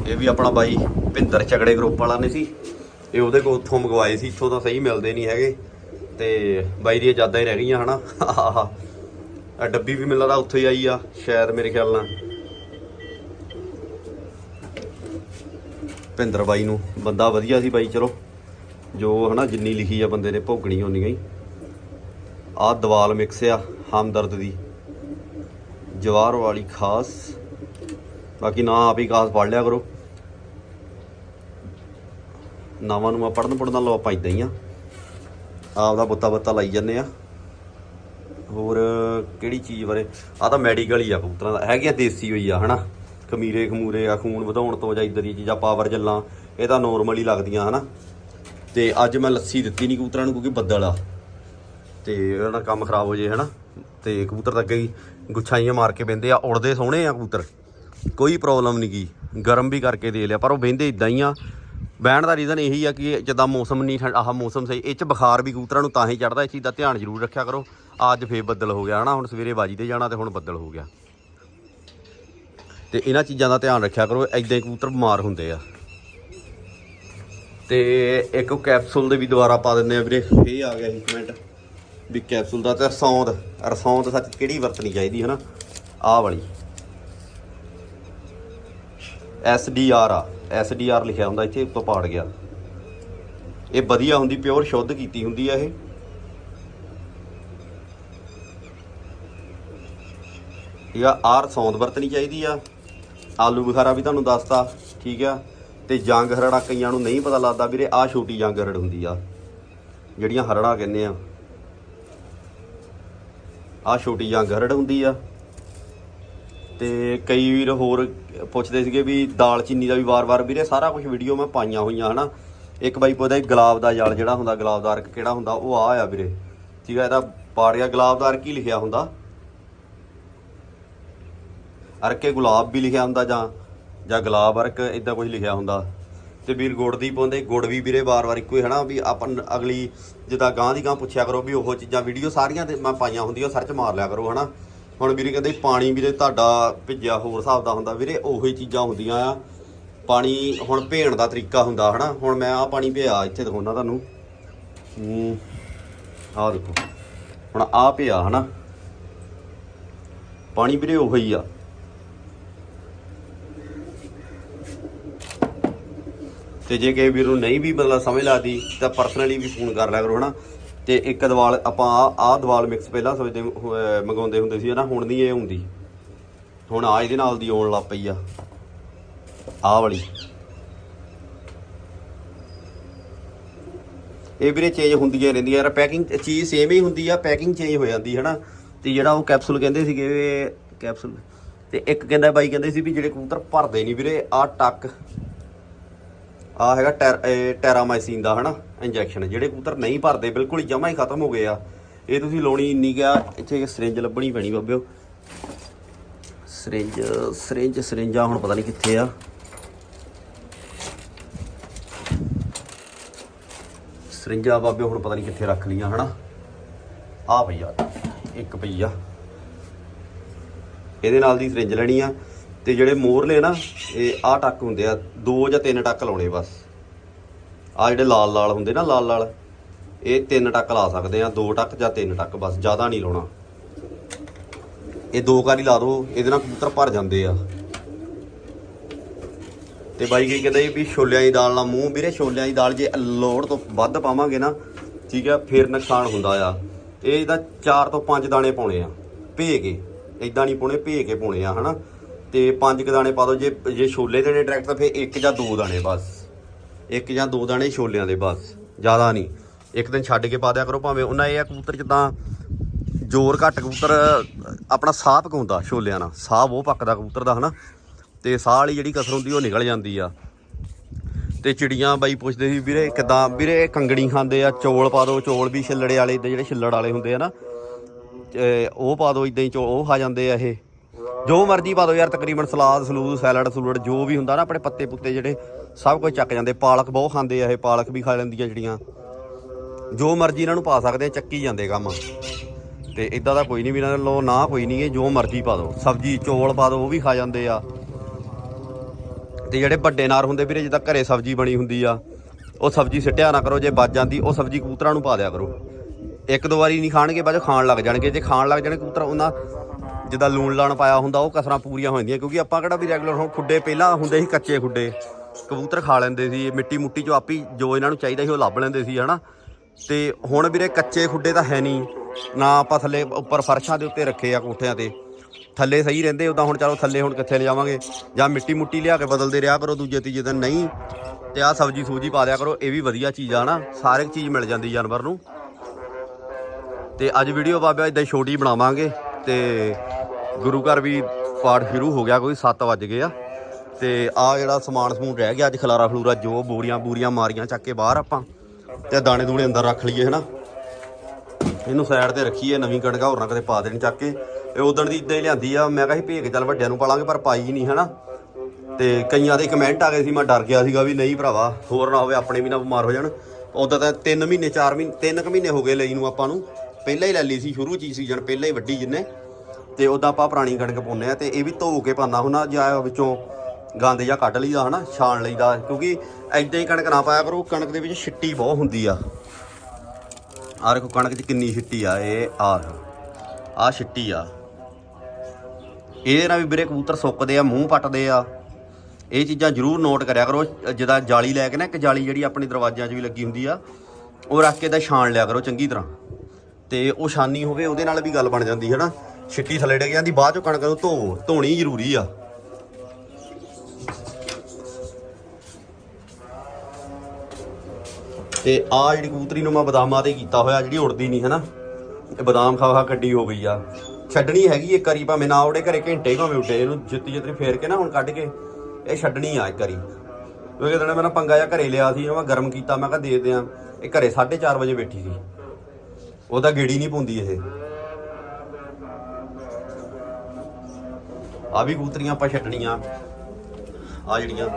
ਇਹ ਵੀ ਆਪਣਾ ਬਾਈ ਭਿੰਦਰ ਝਗੜੇ ਗਰੁੱਪ ਵਾਲਾ ਨੇ ਸੀ? ਇਹ ਉਹਦੇ ਕੋਲ ਉੱਥੋਂ ਮੰਗਵਾਏ ਸੀ, ਇੱਥੋਂ ਤਾਂ ਸਹੀ ਮਿਲਦੇ ਨਹੀਂ ਹੈਗੇ। ਤੇ ਬਾਈ ਦੀਆਂ ਯਾਦਾਂ ਹੀ ਰਹਿ ਗਈਆਂ, ਹਨਾ? ਆਹ। ਆ ਡੱਬੀ ਵੀ ਮਿਲਦਾ ਉੱਥੇ ਹੀ ਆਈ ਆ, ਸ਼ਾਇਦ ਮੇਰੇ ਖਿਆਲ ਨਾਲ। ਭਿੰਦਰ ਬਾਈ ਨੂੰ। ਬੰਦਾ ਵਧੀਆ ਸੀ ਬਾਈ, ਚਲੋ। ਜੋ, ਹਨਾ, ਜਿੰਨੀ ਲਿਖੀ ਆ ਬੰਦੇ ਨੇ, ਭੋਗਣੀ ਹੋਣੀ ਗਈ ਆਹ ਦਵਾਲ ਮਿਕਸ ਆ, ਹਮਦਰਦ ਦੀ। ਜਵਾਰ ਵਾਲੀ ਖਾਸ। ਬਾਕੀ ਨਾ ਆਪ ਹੀ ਖਾਸ ਪੜ ਲਿਆ ਕਰੋ। ਨਾਵਾਂ ਨੂੰ ਪੜਨ ਪੜਨ ਨਾਲੋਂ ਆਪਾਂ ਇਦਾਂ ਹੀ ਆ। ਆਪ ਦਾ ਬੁੱਤਾ ਬੱਤਾ ਲਾਈ ਜੰਨੇ ਆ। ਹੋਰ ਕਿਹੜੀ ਚੀਜ਼ ਬਾਰੇ? ਆ ਤਾਂ ਮੈਡੀਕਲ ਹੀ ਆ ਕਬੂਤਰਾਂ ਦਾ। ਹੈਗੀਆਂ ਦੇਸੀ ਹੋਈ ਆ, ਹਨਾ? ਖਮੀਰੇ ਖਮੂਰੇ ਆ, ਖੂਨ ਵਧਾਉਣ ਤੋਂ ਜਾਂ ਇਦਾਂ ਦੀਆਂ ਚੀਜ਼ਾਂ ਪਾਵਰ ਜੱਲਾਂ, ਇਹ ਤਾਂ ਨੋਰਮਲ ਹੀ ਲੱਗਦੀਆਂ, ਹਨਾ? ਤੇ ਅੱਜ ਮੈਂ ਲੱਸੀ ਦਿੱਤੀ ਨਹੀਂ ਕਬੂਤਰਾਂ ਨੂੰ ਕਿਉਂਕਿ ਬੱਦਲ ਆ। ਤੇ ਉਹਨਾਂ ਦਾ ਕੰਮ ਖਰਾਬ ਹੋ ਜੇ, ਹਨਾ? ਤੇ ਕਬੂਤਰ ਤਾਂ ਅੱਗੇ ਹੀ ਗੁੱਛਾਈਆਂ ਮਾਰ ਕੇ ਬਹਿੰਦੇ ਆ, ਉੜਦੇ ਸੋਹਣੇ ਆ ਕਬੂਤਰ। ਕੋਈ ਪ੍ਰੋਬਲਮ ਨਹੀਂ ਗੀ। ਗਰਮ ਵੀ ਕਰਕੇ ਦੇ ਲਿਆ, ਪਰ ਉਹ ਬਹਿੰਦੇ ਇਦਾਂ ਹੀ ਆ। ਬਹਿਣ ਦਾ ਰੀਜ਼ਨ ਇਹੀ ਆ ਕਿ ਜਿੱਦਾਂ ਮੌਸਮ ਨਹੀਂ ਠੰਡ, ਆਹ ਮੌਸਮ ਸਹੀ, ਇਹ ਚ ਬੁਖਾਰ ਵੀ ਕਬੂਤਰਾਂ ਨੂੰ ਤਾਂ ਹੀ ਚੜਦਾ ਇਸ ਚੀਜ਼ ਦਾ ਧਿਆਨ ਜ਼ਰੂਰ ਰੱਖਿਆ ਕਰੋ। ਅੱਜ ਫੇਰ ਬੱਦਲ ਹੋ ਗਿਆ, ਹਨਾ? ਹੁਣ ਸਵੇਰੇ ਬਾਜੀ ਤੇ ਜਾਣਾ ਤੇ ਹੁਣ ਬੱਦਲ ਹੋ ਗਿਆ। ਤੇ ਇਹਨਾਂ ਚੀਜ਼ਾਂ ਦਾ ਧਿਆਨ ਰੱਖਿਆ ਕਰੋ ਐਦਾਂ ਕਬੂਤਰ ਬਿਮਾਰ ਹੁੰਦੇ ਆ। ਤੇ ਇੱਕ ਕੈਪਸੂਲ ਦੇ ਵੀ ਦੁਬਾਰਾ ਪਾ ਦਿੰਦੇ ਆ ਵੀਰੇ, ਇਹ ਆ ਗਿਆ ਸੀ ਕਮੈਂਟ ਵੀ ਕੈਪਸੂਲ ਦਾ ਤੇ ਰਸੌਂਦ ਰਸੌਂਦ ਸੱਚ ਕਿਹੜੀ ਵਰਤਣੀ ਚਾਹੀਦੀ ਹੈ ਨਾ ਆਹ ਵਾਲੀ। ਐੱਸ ਡੀ ਆਰ ਆ। SDR ਲਿਖਿਆ ਹੁੰਦਾ ਇੱਥੇ ਉੱਪਰ ਪਾੜ ਗਿਆ। ਇਹ ਵਧੀਆ ਹੁੰਦੀ, ਪਿਓਰ ਸ਼ੁੱਧ ਕੀਤੀ ਹੁੰਦੀ ਆ ਇਹ। ਠੀਕ ਆ, ਆਰ ਸੌਂਦ ਵਰਤਣੀ ਚਾਹੀਦੀ ਆ। ਆਲੂ ਬੁਖਾਰਾ ਵੀ ਤੁਹਾਨੂੰ ਦੱਸਤਾ, ਠੀਕ ਆ। ਤੇ ਜੰਗ ਹਰੜਾ ਕਈਆਂ ਨੂੰ ਨਹੀਂ ਪਤਾ ਲੱਗਦਾ ਵੀਰੇ ਆ ਛੋਟੀ ਜੰਗ ਹਰੜ ਹੁੰਦੀ ਆ। ਜਿਹੜੀਆਂ ਹਰੜਾ ਕਹਿੰਦੇ ਆ। ਆ ਛੋਟੀ ਜੰਗ ਹਰੜ ਹੁੰਦੀ ਆ। ਤੇ ਕਈ ਵੀਰ ਹੋਰ ਪੁੱਛਦੇ ਸੀਗੇ ਵੀ ਦਾਲ ਚੀਨੀ ਦਾ ਵੀ ਵਾਰ-ਵਾਰ ਵੀਰੇ ਸਾਰਾ ਕੁਝ ਵੀਡੀਓ ਮੈਂ ਪਾਈਆਂ ਹੋਈਆਂ, ਹਨਾ। ਇੱਕ ਬਾਈ ਪੁੱਛਦਾ ਗੁਲਾਬ ਦਾ ਜਲ ਜਿਹੜਾ ਹੁੰਦਾ ਗੁਲਾਬ ਦਾ ਅਰਕ ਕਿਹੜਾ ਹੁੰਦਾ, ਉਹ ਆ ਆ ਵੀਰੇ। ਠੀਕ ਆ, ਇਹਦਾ ਪਾੜਿਆ ਗੁਲਾਬ ਦਾ ਅਰਕ ਹੀ ਲਿਖਿਆ ਹੁੰਦਾ? ਅਰਕੇ ਗੁਲਾਬ ਵੀ ਲਿਖਿਆ ਹੁੰਦਾ ਜਾਂ ਜਾਂ ਗੁਲਾਬ ਅਰਕ ਇਦਾਂ ਕੁਝ ਲਿਖਿਆ ਹੁੰਦਾ। ਤੇ ਵੀਰ ਗੁੜ ਦੀ ਪਾਉਂਦੇ ਗੁੜ ਵੀ ਵੀਰੇ ਵਾਰ-ਵਾਰ ਇੱਕੋ ਹੀ, ਹਨਾ, ਵੀ ਆਪਾਂ ਅਗਲੀ ਜਿੱਦਾਂ ਗਾਂ ਦੀ ਗਾਂ ਪੁੱਛਿਆ ਕਰੋ ਵੀ ਉਹ ਚੀਜ਼ਾਂ ਵੀਡੀਓ ਸਾਰੀਆਂ ਤੇ ਮੈਂ ਪਾਈਆਂ ਹੁੰਦੀਆਂ ਸਰਚ ਮਾਰ ਲਿਆ ਕਰੋ, ਹਨਾ। ਹੁਣ ਵੀਰੇ ਕਹਿੰਦੇ ਪਾਣੀ ਵੀਰੇ ਤੁਹਾਡਾ ਭਿੱਜਿਆ ਹੋਰ ਹਿਸਾਬ ਦਾ ਹੁੰਦਾ, ਵੀਰੇ ਉਹੀ ਚੀਜ਼ਾਂ ਹੁੰਦੀਆਂ ਆ। ਪਾਣੀ ਹੁਣ ਭੇਣ ਦਾ ਤਰੀਕਾ ਹੁੰਦਾ ਹਨਾ, ਹੁਣ ਮੈਂ ਆ ਪਾਣੀ ਭਿਆ ਇੱਥੇ ਦਿਖਾਉਣਾ ਤੁਹਾਨੂੰ। ਆਹ ਦੇਖੋ, ਹੁਣ ਆ ਭਿਆ ਹਨਾ। ਪਾਣੀ ਵੀਰੇ ਉਹੀ ਆ। ਤੇ ਜੇ ਕਿਸੇ ਵੀਰ ਨੂੰ ਨਹੀਂ ਵੀ ਮਤਲਬ ਸਮਝ ਲੱਗਦੀ, ਤਾਂ ਪਰਸਨਲੀ ਵੀ ਫੋਨ ਕਰ ਲਿਆ ਕਰੋ ਹਨਾ। ਤੇ ਇੱਕ ਦਿਵਾਲ, ਆਪਾਂ ਆ ਆਹ ਦੀਵਾਲ ਮਿਕਸ ਪਹਿਲਾਂ ਸੋਚਦੇ ਅਹ ਮੰਗਾਉਂਦੇ ਹੁੰਦੇ ਸੀ ਨਾ, ਹੁਣ ਨਹੀਂ ਇਹ ਹੁੰਦੀ। ਹੁਣ ਆ ਇਹਦੇ ਨਾਲ ਦੀ ਆਉਣ ਲੱਗ ਪਈ ਆ। ਆਹ ਵਾਲੀ। ਇਹ ਵੀਰੇ ਚੇਂਜ ਹੁੰਦੀਆਂ ਰਹਿੰਦੀਆਂ। ਯਾਰ ਪੈਕਿੰਗ ਚੀਜ਼ ਸੇਮ ਹੀ ਹੁੰਦੀ ਆ ਪੈਕਿੰਗ ਚੇਂਜ ਹੋ ਜਾਂਦੀ ਹੈ ਨਾ ਤੇ ਜਿਹੜਾ ਉਹ ਕੈਪਸੂਲ ਕਹਿੰਦੇ ਸੀਗੇ ਕੈਪਸੂਲ ਤੇ ਇੱਕ ਕਹਿੰਦਾ ਬਾਈ ਕਹਿੰਦੇ ਸੀ ਵੀ ਜਿਹੜੇ ਕਬੂਤਰ ਭਰਦੇ ਨਹੀਂ ਵੀਰੇ, ਆਹ ਟੱਕ। ਆ ਹੈਗਾ ਟੈਰ- ਇਹ ਟੈਰਾਮਾਈਸਿਨ ਦਾ, ਹਨਾ, ਇੰਜੈਕਸ਼ਨ, ਜਿਹੜੇ ਕਬੂਤਰ ਨਹੀਂ ਭਰਦੇ, ਬਿਲਕੁਲ ਹੀ ਜਮਾ ਹੀ ਖਤਮ ਹੋ ਗਏ ਆ। ਇਹ ਤੁਸੀਂ ਲਾਉਣੀ ਇੰਨੀ ਗਿਆ ਇੱਥੇ ਇੱਕ ਸਿਰਿੰਜ ਲੱਭਣੀ ਪੈਣੀ ਬਾਬਿਓ। ਸਿਰਿੰਜ ਸਿਰਿੰਜ, ਸਿਰਿੰਜਾਂ ਹੁਣ ਪਤਾ ਨਹੀਂ ਕਿੱਥੇ ਆ। ਸਿਰਿੰਜਾਂ ਬਾਬਿਓ ਹੁਣ ਪਤਾ ਨਹੀਂ ਕਿੱਥੇ ਰੱਖ ਲੀਆਂ ਹਨਾ। ਆ ਪਈ ਆ ਇੱਕ ਪਈ ਆ ਇਹਦੇ ਨਾਲ ਦੀ ਸਿਰਿੰਜ ਲੈਣੀ ਆ। ਤੇ ਜਿਹੜੇ ਮੋਰਲੇ ਨਾ ਇਹ ਆਹ ਟੱਕ ਹੁੰਦੇ ਆ, ਦੋ ਜਾਂ ਤਿੰਨ ਟੱਕ ਲਾਉਣੇ ਬਸ। ਆ ਜਿਹੜੇ ਲਾਲ ਲਾਲ ਹੁੰਦੇ ਨਾ, ਲਾਲ ਲਾਲ, ਇਹ ਤਿੰਨ ਟੱਕ ਲਾ ਸਕਦੇ ਆ, ਦੋ ਟੱਕ ਜਾਂ ਤਿੰਨ ਟੱਕ, ਬਸ ਜ਼ਿਆਦਾ ਨਹੀਂ ਲਾਉਣਾ। ਇਹ ਦੋ ਵਾਰੀ ਲਾ ਦਿਓ ਇਹਦੇ ਨਾਲ ਕਬੂਤਰ ਭਰ ਜਾਂਦੇ ਆ। ਤੇ ਬਾਈ ਕੀ ਕਹਿੰਦਾ ਜੀ ਵੀ ਛੋਲਿਆਂ ਦੀ ਦਾਲ ਨਾਲ ਮੂੰਹ, ਵੀਰੇ ਛੋਲਿਆਂ ਦੀ ਦਾਲ ਜੇ ਲੋੜ ਤੋਂ ਵੱਧ ਪਾਵਾਂਗੇ ਨਾ, ਠੀਕ ਆ, ਫਿਰ ਨੁਕਸਾਨ ਹੁੰਦਾ ਆ। ਇਹ ਇਹਦਾ 4 ਤੋਂ 5 ਦਾਣੇ ਪਾਉਣੇ ਆ ਭੇ ਕੇ। ਇਦਾਂ ਨਹੀਂ ਪਾਉਣੇ ਭੇ ਕੇ ਪਾਉਣੇ ਆ, ਹਨਾ? ਤੇ ਪੰਜ ਕ ਦਾਣੇ ਪਾ ਦਿਓ ਜੇ ਜੇ ਛੋਲੇ ਦੇਣੇ ਡਾਇਰੈਕਟ ਤਾਂ ਫਿਰ ਇੱਕ ਜਾਂ ਦੋ ਦਾਣੇ ਬਸ। ਇੱਕ ਜਾਂ ਦੋ ਦਾਣੇ ਛੋਲਿਆਂ ਦੇ ਬਸ, ਜ਼ਿਆਦਾ ਨਹੀਂ। ਇੱਕ ਦਿਨ ਛੱਡ ਕੇ ਪਾ ਦਿਆ ਕਰੋ, ਭਾਵੇਂ ਉਹਨਾਂ ਇਹ ਆ ਕਬੂਤਰ ਜਿੱਦਾਂ ਜ਼ੋਰ ਘੱਟ ਕਬੂਤਰ, ਆਪਣਾ ਸਾਹ ਪਕਾਉਂਦਾ ਛੋਲਿਆਂ ਨਾਲ। ਸਾਹ ਉਹ ਪੱਕਦਾ ਕਬੂਤਰ ਦਾ, ਹਨਾ? ਤੇ ਸਾਹ ਵਾਲੀ ਜਿਹੜੀ ਕਸਰ ਹੁੰਦੀ, ਉਹ ਨਿਕਲ ਜਾਂਦੀ ਆ। ਤੇ ਚਿੜੀਆਂ ਬਾਈ ਪੁੱਛਦੇ ਸੀ, ਵੀਰੇ ਕਿਦਾਂ? ਵੀਰੇ ਕੰਗਣੀ ਖਾਂਦੇ ਆ, ਚੌਲ ਪਾ ਦਿਓ ਚੌਲ ਵੀ ਛਿੱਲੜੇ ਵਾਲੇ ਤੇ ਜਿਹੜੇ ਛਿੱਲੜ ਵਾਲੇ ਹੁੰਦੇ ਆ ਨਾ ਉਹ ਪਾ ਦਿਓ ਇਦਾਂ ਹੀ ਚੌਲ, ਉਹ ਖਾ ਜਾਂਦੇ ਆ ਇਹ। ਜੋ ਮਰਜ਼ੀ ਪਾ ਦਿਓ ਯਾਰ, ਤਕਰੀਬਨ ਸਲਾਦ, ਸਲੂਦ, ਸੈਲਡ, ਸਲੂਡ, ਜੋ ਵੀ ਹੁੰਦਾ ਨਾ, ਆਪਣੇ ਪੱਤੇ ਪੁੱਤੇ ਜਿਹੜੇ ਸਭ ਕੁਝ ਚੱਕ ਜਾਂਦੇ। ਪਾਲਕ ਬਹੁਤ ਖਾਂਦੇ ਆ ਇਹ, ਪਾਲਕ ਵੀ ਖਾ ਲੈਂਦੀਆਂ ਜਿਹੜੀਆਂ। ਜੋ ਮਰਜ਼ੀ ਇਹਨਾਂ ਨੂੰ ਪਾ ਸਕਦੇ ਆ, ਚੱਕੀ ਜਾਂਦੇ ਕੰਮ। ਤੇ ਇਦਾਂ ਦਾ ਕੋਈ ਨਹੀਂ ਵੀ ਇਹਨਾਂ ਲੋ, ਨਾ ਕੋਈ ਨਹੀਂ ਇਹ, ਜੋ ਮਰਜ਼ੀ ਪਾ ਦਿਓ ਸਬਜ਼ੀ, ਚੌਲ ਪਾ ਦਿਓ ਉਹ ਵੀ ਖਾ ਜਾਂਦੇ ਆ। ਤੇ ਜਿਹੜੇ ਵੱਡੇ ਨਾਰ ਹੁੰਦੇ ਵੀਰੇ, ਜਿੱਦਾਂ ਘਰੇ ਸਬਜ਼ੀ ਬਣੀ ਹੁੰਦੀ ਆ, ਉਹ ਸਬਜ਼ੀ ਸਿੱਟਿਆ ਨਾ ਕਰੋ, ਜੇ ਬਚ ਜਾਂਦੀ, ਉਹ ਸਬਜ਼ੀ ਕਬੂਤਰਾਂ ਨੂੰ ਪਾ ਦਿਆ ਕਰੋ। ਇੱਕ ਦੋ ਵਾਰੀ ਨਹੀਂ ਖਾਣਗੇ, ਬਾਅਦ ਖਾਣ ਲੱਗ ਜਾਣਗੇ। ਜੇ ਖਾਣ ਲੱਗ ਜਾਣਗੇ ਕਬੂਤਰ, ਉਹਨਾਂ ਜਿੱਦਾਂ ਲੂਣ ਲਾਣ ਪਾਇਆ ਹੁੰਦਾ, ਉਹ ਕਸਰਾਂ ਪੂਰੀਆਂ ਹੋ ਜਾਂਦੀਆਂ ਕਿਉਂਕਿ ਆਪਾਂ ਕਿਹੜਾ ਵੀ ਰੈਗੂਲਰ ਹੁਣ ਖੁੱਡੇ ਪਹਿਲਾਂ ਹੁੰਦੇ ਸੀ ਕੱਚੇ ਖੁੱਡੇ, ਕਬੂਤਰ ਖਾ ਲੈਂਦੇ ਸੀ, ਮਿੱਟੀ ਮੁੱਟੀ ਚੋਂ ਆਪੀ ਜੋ ਇਹਨਾਂ ਨੂੰ ਚਾਹੀਦਾ ਸੀ ਉਹ ਲੱਭ ਲੈਂਦੇ ਸੀ, ਹਨਾ? ਤੇ ਹੁਣ ਵੀਰੇ ਕੱਚੇ ਖੁੱਡੇ ਤਾਂ ਹੈ ਨਹੀਂ, ਨਾ ਆਪਾਂ ਥੱਲੇ ਉੱਪਰ ਫਰਸ਼ਾਂ ਦੇ ਉੱਤੇ ਰੱਖੇ ਆ ਕੋਠਿਆਂ ਤੇ। ਥੱਲੇ ਸਹੀ ਰਹਿੰਦੇ ਉਦਾਂ ਹੁਣ ਚਲੋ ਥੱਲੇ ਹੁਣ ਕਿੱਥੇ ਲਿਜਾਵਾਂਗੇ? ਜਾਂ ਮਿੱਟੀ ਮੁੱਟੀ ਲਿਆ ਕੇ ਬਦਲਦੇ ਰਿਹਾ ਕਰੋ, ਦੂਜੇ ਤੀਜੇ ਦਿਨ ਨਹੀਂ। ਤੇ ਆਹ ਸਬਜੀ ਸੂਜੀ ਪਾ ਦਿਆ ਕਰੋ, ਇਹ ਵੀ ਵਧੀਆ ਚੀਜ਼ ਆ ਨਾ ਸਾਰੇ ਚੀਜ਼ ਮਿਲ ਜਾਂਦੀ ਜਾਨਵਰ ਨੂੰ। ਤੇ ਅੱਜ ਵੀਡੀਓ ਬਾਬਾ ਇਦਾਂ ਛੋਟੀ ਬਣਾਵਾਂਗੇ। ਤੇ ਗੁਰੂ ਘਰ ਵੀ ਪਾਠ ਸ਼ੁਰੂ ਹੋ ਗਿਆ, ਕੋਈ 7 ਵੱਜ ਗਏ ਆ। ਤੇ ਆ ਜਿਹੜਾ ਸਮਾਨ ਸਮੂਨ ਰਹਿ ਗਿਆ, ਅੱਜ ਖਲਾਰਾ ਖਲੂਰਾ ਜੋ ਬੋਰੀਆਂ ਬੂਰੀਆਂ ਮਾਰੀਆਂ ਚੱਕ ਕੇ ਬਾਹਰ ਆਪਾਂ, ਤੇ ਦਾਣੇ ਦੂਣੇ ਅੰਦਰ ਰੱਖ ਲਈਏ, ਹਨਾ। ਇਹਨੂੰ ਸਾਈਡ ਤੇ ਰੱਖੀਏ, ਨਵੀਂ ਕਣਕਾ ਹੋਰ ਨਾ ਕਦੇ ਪਾ ਦੇਣੀ ਚੱਕ ਕੇ। ਇਹ ਉਦਣ ਦੀ ਇਦਾਂ ਹੀ ਲਿਆਂਦੀ ਆ, ਮੈਂ ਕਿਹਾ ਸੀ ਭੇਜ ਚੱਲ ਵੱਡਿਆਂ ਨੂੰ ਪਾਲਾਂਗੇ, ਪਰ ਪਾਈ ਨਹੀਂ, ਹਨਾ। ਤੇ ਕਈਆਂ ਦੇ ਕਮੈਂਟ ਆ ਗਏ ਸੀ, ਮੈਂ ਡਰ ਗਿਆ ਸੀਗਾ ਵੀ ਨਹੀਂ ਭਰਾਵਾ, ਹੋਰ ਨਾ ਹੋਵੇ, ਆਪਣੇ ਵੀ ਨਾ ਬਿਮਾਰ ਹੋ ਜਾਣ। ਉਦੋਂ ਤਾਂ 3 ਮਹੀਨੇ 4 ਮਹੀਨੇ 3 ਕੁ ਮਹੀਨੇ ਹੋ ਗਏ ਲਈ ਨੂੰ ਆਪਾਂ ਨੂੰ। ਪਹਿਲਾਂ ਹੀ ਲੈ ਲਈ ਸੀ, ਸ਼ੁਰੂ ਚ ਹੀ ਸੀਜ਼ਨ ਪਹਿਲਾਂ ਹੀ ਵੱਡੀ ਜਿੰਨੇ ਤੇ ਉਦਾਂ ਆਪਾਂ ਪੁਰਾਣੀ ਕਣਕ ਪਾਉਂਦੇ ਆ ਤੇ ਇਹ ਵੀ ਧੋ ਕੇ ਪਾਉਂਦਾ ਹੁੰਦਾ, ਜਾਂ ਵਿੱਚੋਂ ਗੰਦ ਜਾਂ ਕੱਢ ਲਈਦਾ, ਹਨਾ, ਛਾਣ ਲਈਦਾ। ਕਿਉਂਕਿ ਐਦਾਂ ਹੀ ਕਣਕ ਨਾ ਪਾਇਆ ਕਰੋ, ਕਣਕ ਦੇ ਵਿੱਚ ਛਿੱਟੀ ਬਹੁਤ ਹੁੰਦੀ ਆ। ਆਹ ਦੇਖੋ, ਕਣਕ 'ਚ ਕਿੰਨੀ ਛਿੱਟੀ ਆ, ਇਹ ਆ ਆ ਛਿੱਟੀ ਆ। ਇਹਦੇ ਨਾਲ ਵੀ ਵੀਰੇ ਕਬੂਤਰ ਸੁੱਕਦੇ ਆ, ਮੂੰਹ ਪੱਟਦੇ ਆ। ਇਹ ਚੀਜ਼ਾਂ ਜ਼ਰੂਰ ਨੋਟ ਕਰਿਆ ਕਰੋ ਜਿਹਦਾ ਜਾਲੀ ਲੈ ਕੇ ਨਾ, ਇੱਕ ਜਾਲੀ ਜਿਹੜੀ ਆਪਣੇ ਦਰਵਾਜ਼ਿਆਂ 'ਚ ਵੀ ਲੱਗੀ ਹੁੰਦੀ ਆ, ਉਹ ਰੱਖ ਕੇ ਤਾਂ ਛਾਣ ਲਿਆ ਕਰੋ ਚੰਗੀ ਤਰ੍ਹਾਂ। ਤੇ ਉਹ ਛਾਨੀ ਹੋਵੇ, ਉਹਦੇ ਨਾਲ ਵੀ ਗੱਲ ਬਣ ਜਾਂਦੀ ਹੈ ਨਾ ਛਿੱਟੀ ਥੱਲੇ ਡਿੱਗ ਜਾਂਦੀ, ਬਾਅਦ ਚੋਂ ਕਣਕ ਨੂੰ ਧੋਵੋ ਧੋਣੀ ਜ਼ਰੂਰੀ ਆ। ਤੇ ਆ ਜਿਹੜੀ ਕਬੂਤਰੀ ਨੂੰ ਮੈਂ ਬਦਾਮਾਂ ਤੇ ਕੀਤਾ ਹੋਇਆ, ਜਿਹੜੀ ਉੜਦੀ ਨਹੀਂ ਹੈ ਨਾ ਇਹ ਬਦਾਮ ਖਾ ਖਾ ਕੱਡੀ ਹੋ ਗਈ ਆ। ਛੱਡਣੀ ਹੈਗੀ ਇੱਕ ਵਾਰੀ, ਭਾਵੇਂ ਨਾ ਉੜੇ, ਘਰੇ ਘੰਟੇ ਭਾਵੇਂ ਉੱਡੇ, ਇਹਨੂੰ ਜਿੱਤੀ ਜਿੱਤਰੀ ਫੇਰ ਕੇ ਨਾ ਹੁਣ ਕੱਢ ਕੇ, ਇਹ ਛੱਡਣੀ ਆ ਇੱਕ ਵਾਰੀ। ਕਿਉਂਕਿ ਦਿਨ ਮੈਂ ਪੰਗਾ ਜਿਹਾ ਘਰੇ ਲਿਆ ਸੀ ਮੈਂ ਗਰਮ ਕੀਤਾ, ਮੈਂ ਕਿਹਾ ਦੇ ਦਿਆਂ। ਇਹ ਘਰੇ 4:30 ਵਜੇ ਬੈਠੀ ਸੀ। ਉਹਦਾ ਗੇੜੀ ਨਹੀਂ ਪੁੰਦੀ ਇਹ। ਆ ਵੀ ਕੂਤਰੀਆਂ ਆਪਾਂ ਛੱਡਣੀਆਂ। ਆ ਜਿਹੜੀਆਂ।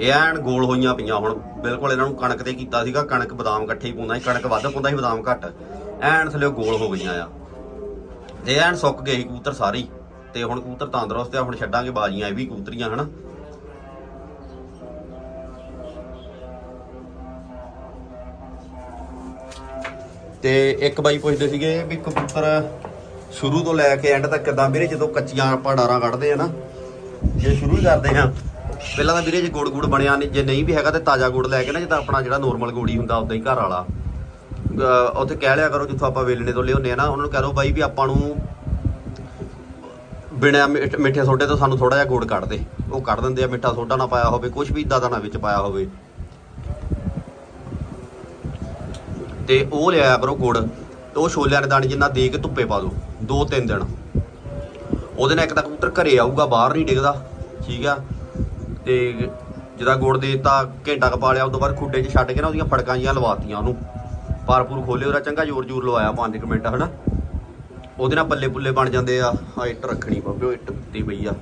ਇਹ ਐਨ ਗੋਲ ਹੋਈਆਂ ਪਈਆਂ ਹੁਣ। ਬਿਲਕੁਲ ਇਹਨਾਂ ਨੂੰ ਕਣਕ ਤੇ ਕੀਤਾ ਸੀਗਾ। ਕਣਕ ਬਦਾਮ ਇਕੱਠੇ ਹੀ ਪਾਉਂਦਾ ਸੀ। ਕਣਕ ਵੱਧ ਪਾਉਂਦਾ ਸੀ, ਬਦਾਮ ਘੱਟ। ਐਨ ਥੱਲੇ ਗੋਲ ਹੋ ਗਈਆਂ ਆ। ਤੇ ਐਨ ਸੁੱਕ ਗਏ ਸੀ ਕੂਤਰ ਸਾਰੀ ਤੇ ਹੁਣ ਕੂਤਰ ਤੰਦਰੁਸਤ ਆ। ਹੁਣ ਛੱਡਾਂਗੇ ਬਾਜੀਆਂ। ਇਹ ਵੀ ਕੂਤਰੀਆਂ, ਹਨਾ? ਤੇ ਇੱਕ ਬਾਈ ਪੁੱਛਦੇ ਸੀਗੇ ਵੀ ਕਬੂਤਰ ਸ਼ੁਰੂ ਤੋਂ ਲੈ ਕੇ ਐਂਡ ਤੱਕ ਕਿਦਾਂ ਵੀਰੇ? ਜਦੋਂ ਕੱਚੀਆਂ ਆਪਾਂ ਡਾਰਾਂ ਕੱਢਦੇ ਆ ਨਾ, ਜੇ ਸ਼ੁਰੂ ਹੀ ਕਰਦੇ ਆ ਪਹਿਲਾਂ ਤਾਂ ਵੀਰੇ ਜੇ ਗੁੜ ਗੁੜ ਬਣਿਆ ਨਹੀਂ, ਜੇ ਨਹੀਂ ਵੀ ਹੈਗਾ ਤੇ ਤਾਜ਼ਾ ਗੁੜ ਲੈ ਕੇ ਨਾ, ਜਿੱਦਾਂ ਆਪਣਾ ਜਿਹੜਾ ਨੋਰਮਲ ਗੋੜੀ ਹੁੰਦਾ ਉਦਾਂ ਹੀ ਘਰ ਵਾਲਾ। ਉੱਥੇ ਕਹਿ ਲਿਆ ਕਰੋ ਜਿੱਥੋਂ ਆਪਾਂ ਵੇਲਣੇ ਤੋਂ ਲਿਆਉਂਦੇ ਆ ਨਾ, ਉਹਨਾਂ ਨੂੰ ਕਹਿ ਦੋ ਬਾਈ ਵੀ ਆਪਾਂ ਨੂੰ ਬਿਨਾਂ ਮਿੱਠ- ਮਿੱਠੇ ਸੋਡੇ ਤੋਂ ਸਾਨੂੰ ਥੋੜਾ ਜਿਹਾ ਗੁੜ ਕੱਢ ਦੇ। ਉਹ ਕੱਢ ਦਿੰਦੇ ਆ, ਮਿੱਠਾ ਸੋਡਾ ਨਾ ਪਾਇਆ ਹੋਵੇ ਕੁਝ ਵੀ ਇਦਾਂ ਦਾ ਨਾ ਵਿੱਚ ਪਾਇਆ ਹੋਵੇ। ਤੇ ਉਹ ਲਿਆਇਆ ਕਰੋ ਗੁੜ ਤੇ ਉਹ ਛੋਲਿਆਂ ਦੇ ਦਾਣੇ ਜਿੰਨਾ ਦੇ ਕੇ ਧੁੱਪੇ ਪਾ ਦਿਓ ਦੋ ਤਿੰਨ ਦਿਨ। ਉਹਦੇ ਨਾਲ ਇੱਕ ਤਾਂ ਕਬੂਤਰ ਘਰੇ ਆਊਗਾ, ਬਾਹਰ ਨਹੀਂ ਡਿੱਗਦਾ, ਠੀਕ ਆ? ਤੇ ਜਿਹਦਾ ਗੁੜ ਦੇ ਦਿੱਤਾ, ਘੰਟਾ ਕ ਪਾ ਲਿਆ ਉਸ ਤੋਂ ਬਾਅਦ ਖੁੱਡੇ 'ਚ ਛੱਡ ਕੇ ਨਾ ਉਹਦੀਆਂ ਫੜਕਾਂ ਜੀਆਂ ਲਵਾਤੀਆਂ ਉਹਨੂੰ। ਪਾਰਪੂਰ ਖੋਲੇ ਉਹਦਾ ਚੰਗਾ ਜ਼ੋਰ ਜ਼ੋਰ ਲਵਾਇਆ 5 ਮਿੰਟ, ਹਨਾ? ਉਹਦੇ ਨਾਲ ਪੱਲੇ ਪੁੱਲੇ ਬਣ ਜਾਂਦੇ ਆ। ਆ ਇੱਟ ਰੱਖਣੀ ਪਵੇ ਉਹ ਇੱਟ ਦਿੱਤੀ ਪਈ ਆ।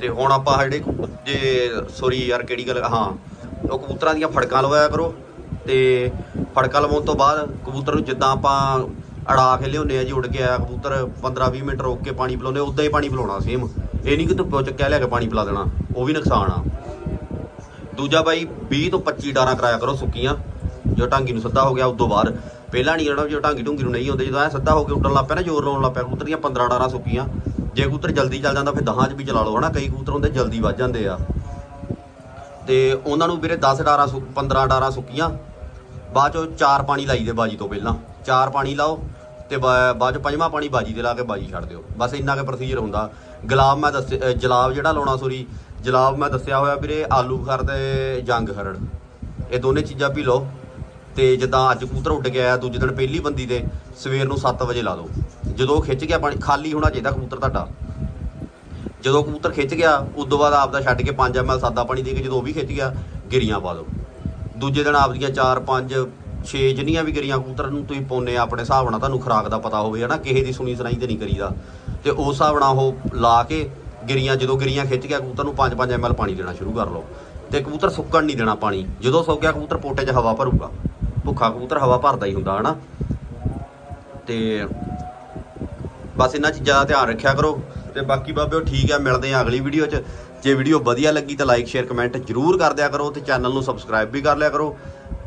ਤੇ ਹੁਣ ਆਪਾਂ ਜਿਹੜੇ ਜੇ ਸੋਰੀ ਯਾਰ, ਕਿਹੜੀ ਗੱਲ ਹਾਂ, ਉਹ ਕਬੂਤਰਾਂ ਦੀਆਂ ਫੜਕਾਂ ਲਵਾਇਆ ਕਰੋ। ਤੇ ਫੜਕਾ ਲਵਾਉਣ ਤੋਂ ਬਾਅਦ ਕਬੂਤਰ ਨੂੰ ਜਿੱਦਾਂ ਆਪਾਂ ਅੜਾ ਕੇ ਲਿਆਉਂਦੇ ਆ ਜੀ, ਉੱਡ ਕੇ ਆਇਆ ਕਬੂਤਰ 15-20 ਮਿੰਟ ਰੋਕ ਕੇ ਪਾਣੀ ਪਿਲਾਉਂਦੇ ਉਦਾਂ ਹੀ ਪਾਣੀ ਪਿਲਾਉਣਾ ਸੇਮ ਇਹ ਨਹੀਂ ਕਿ ਧੁੱਪੋਂ ਚੱਕਿਆ ਲਿਆ ਕੇ ਪਾਣੀ ਪਿਲਾ ਦੇਣਾ, ਉਹ ਵੀ ਨੁਕਸਾਨ ਆ। ਦੂਜਾ ਬਾਈ 20 ਤੋਂ 25 ਡਾਰਾਂ ਕਰਾਇਆ ਕਰੋ ਸੁੱਕੀਆਂ, ਜੋ ਟਾਂਗੀ ਨੂੰ ਸਿੱਧਾ ਹੋ ਗਿਆ ਉਦੋਂ ਬਾਅਦ। ਪਹਿਲਾਂ ਨਹੀਂ ਕਰਨਾ ਜੋ ਟਾਂਗੀ ਢੂੰਗੀ ਨੂੰ ਨਹੀਂ ਹੁੰਦੇ ਜਦੋਂ ਐ ਸਿੱਧਾ ਹੋ ਕੇ ਉੱਡਣ ਲੱਗ ਪਿਆ ਨਾ, ਜ਼ੋਰ ਲਾਉਣ ਲੱਗ ਪਿਆ ਕਬੂਤਰੀਆਂ 15 ਡਾਰਾਂ ਸੁੱਕੀਆਂ। ਜੇ ਕਬੂਤਰ ਜਲਦੀ ਚੱਲ ਜਾਂਦਾ, ਫਿਰ 10 ਚ ਵੀ ਚਲਾ ਲਓ ਹਨਾ, ਕਈ ਕਬੂਤਰ ਹੁੰਦੇ ਜਲਦੀ ਵੱਜ ਜਾਂਦੇ ਆ। ਤੇ ਉਹਨਾਂ ਨੂੰ ਵੀਰੇ 10 ਡਾਰਾਂ ਸੁੱਕ 15 ਡਾਰਾਂ ਸੁੱਕੀਆਂ ਬਾਅਦ ਚੋਂ ਚਾਰ ਪਾਣੀ ਲਾਈ ਦੇ ਬਾਜੀ ਤੋਂ ਪਹਿਲਾਂ। ਚਾਰ ਪਾਣੀ ਲਾਓ ਤੇ ਬਾ- ਬਾਅਦ 'ਚੋਂ ਪੰਜਵਾਂ ਪਾਣੀ ਬਾਜੀ ਤੇ ਲਾ ਕੇ ਬਾਜੀ ਛੱਡ ਦਿਓ। ਬਸ ਇੰਨਾ ਕੁ ਪ੍ਰੋਸੀਜਰ ਹੁੰਦਾ। ਗੁਲਾਬ ਮੈਂ ਦੱਸ ਅ, ਜਲਾਬ ਜਿਹੜਾ ਲਾਉਣਾ ਸੋਰੀ ਜਲਾਬ ਮੈਂ ਦੱਸਿਆ ਹੋਇਆ ਵੀਰੇ ਆਲੂ ਖਰ ਤੇ ਜੰਗ ਖਰੜ। ਇਹ ਦੋਨੇ ਚੀਜ਼ਾਂ ਪੀ ਲਓ। ਤੇ ਜਿੱਦਾਂ ਅੱਜ ਕਬੂਤਰ ਉੱਡ ਗਿਆ ਦੂਜੇ ਦਿਨ ਪਹਿਲੀ ਬੰਦੀ ਤੇ ਸਵੇਰ ਨੂੰ 7 ਵਜੇ ਲਾ ਦਿਓ। ਜਦੋਂ ਖਿੱਚ ਗਿਆ ਪਾਣੀ ਖਾਲੀ ਹੋਣਾ ਚਾਹੀਦਾ ਕਬੂਤਰ ਤੁਹਾਡਾ। ਜਦੋਂ ਕਬੂਤਰ ਖਿੱਚ ਗਿਆ ਉਦੋਂ ਬਾਅਦ ਆਪਦਾ ਛੱਡ ਕੇ 5 ml ਸਾਦਾ ਪਾਣੀ ਦੇ ਕੇ ਜਦੋਂ ਉਹ ਵੀ ਖਿੱਚ ਗਿਆ ਗਿਰੀਆਂ ਪਾ ਦਿਓ। ਦੂਜੇ ਦਿਨ ਆਪਦੀਆਂ 4 5 6 ਜਿੰਨੀਆਂ ਵੀ ਗਿਰੀਆਂ ਕਬੂਤਰ ਨੂੰ ਤੁਸੀਂ ਪਾਉਨੇ ਆ, ਆਪਣੇ ਹਿਸਾਬ ਨਾਲ ਤੁਹਾਨੂੰ ਖੁਰਾਕ ਦਾ ਪਤਾ ਹੋਵੇ, ਹਨਾ? ਕਿਸੇ ਦੀ ਸੁਣੀ ਸੁਣਾਈ ਤੇ ਨਹੀਂ ਕਰੀਦਾ। ਤੇ ਉਸ ਹਿਸਾਬ ਨਾਲ ਉਹ ਲਾ ਕੇ ਗਿਰੀਆਂ, ਜਦੋਂ ਗਿਰੀਆਂ ਖਿੱਚ ਗਿਆ ਕਬੂਤਰ ਨੂੰ 5 5 ml ਪਾਣੀ ਦੇਣਾ ਸ਼ੁਰੂ ਕਰ ਲਓ। ਤੇ ਕਬੂਤਰ ਸੁੱਕਣ ਨਹੀਂ ਦੇਣਾ ਪਾਣੀ। ਜਦੋਂ ਸੁੱਕ ਗਿਆ ਕਬੂਤਰ ਪੋਟੇ 'ਚ ਹਵਾ ਭਰੂਗਾ। ਭੁੱਖਾ ਕਬੂਤਰ ਹਵਾ ਭਰਦਾ ਹੀ ਹੁੰਦਾ, ਹਨਾ? ਤੇ ਬਸ ਇਹਨਾਂ ਚੀਜ਼ਾਂ ਦਾ ਧਿਆਨ ਰੱਖਿਆ ਕਰੋ। ਤੇ ਬਾਕੀ ਬਾਬਿਓ ਠੀਕ ਆ, ਮਿਲਦੇ ਆ ਅਗਲੀ ਵੀਡੀਓ 'ਚ। ਜੇ ਵੀਡੀਓ ਵਧੀਆ ਲੱਗੀ ਤਾਂ ਲਾਈਕ ਸ਼ੇਅਰ ਕਮੈਂਟ ਜਰੂਰ ਕਰ ਦਿਆ ਕਰੋ ਤੇ ਚੈਨਲ ਨੂੰ ਸਬਸਕ੍ਰਾਈਬ ਵੀ ਕਰ ਲਿਆ ਕਰੋ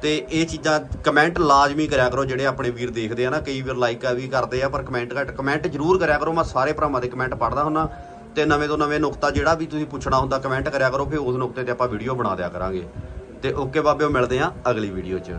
ਤੇ ਇਹ ਚੀਜ਼ਾਂ ਕਮੈਂਟ ਲਾਜ਼ਮੀ ਕਰਿਆ ਕਰੋ ਜਿਹੜੇ ਆਪਣੇ ਵੀਰ ਦੇਖਦੇ ਆ ਨਾ, ਕਈ ਵਾਰ ਲਾਈਕ ਵੀ ਕਰਦੇ ਆ, ਪਰ ਕਮੈਂਟ ਘੱਟ ਕਮੈਂਟ ਜਰੂਰ ਕਰਿਆ ਕਰੋ। ਮੈਂ ਸਾਰੇ ਭਰਾਵਾਂ ਦੇ ਕਮੈਂਟ ਪੜ੍ਹਦਾ ਹੁੰਨਾ ਤੇ ਨਵੇਂ ਤੋਂ ਨਵੇਂ ਨੁਕਤਾ ਜਿਹੜਾ ਵੀ ਤੁਸੀਂ ਪੁੱਛਣਾ ਹੁੰਦਾ ਕਮੈਂਟ ਕਰਿਆ ਕਰੋ, ਫਿਰ ਉਸ ਨੁਕਤੇ ਤੇ ਆਪਾਂ ਵੀਡੀਓ ਬਣਾ ਦਿਆ ਕਰਾਂਗੇ। ਤੇ ਓਕੇ ਬਾਬਿਓ, ਮਿਲਦੇ ਆ ਅਗਲੀ ਵੀਡੀਓ 'ਚ।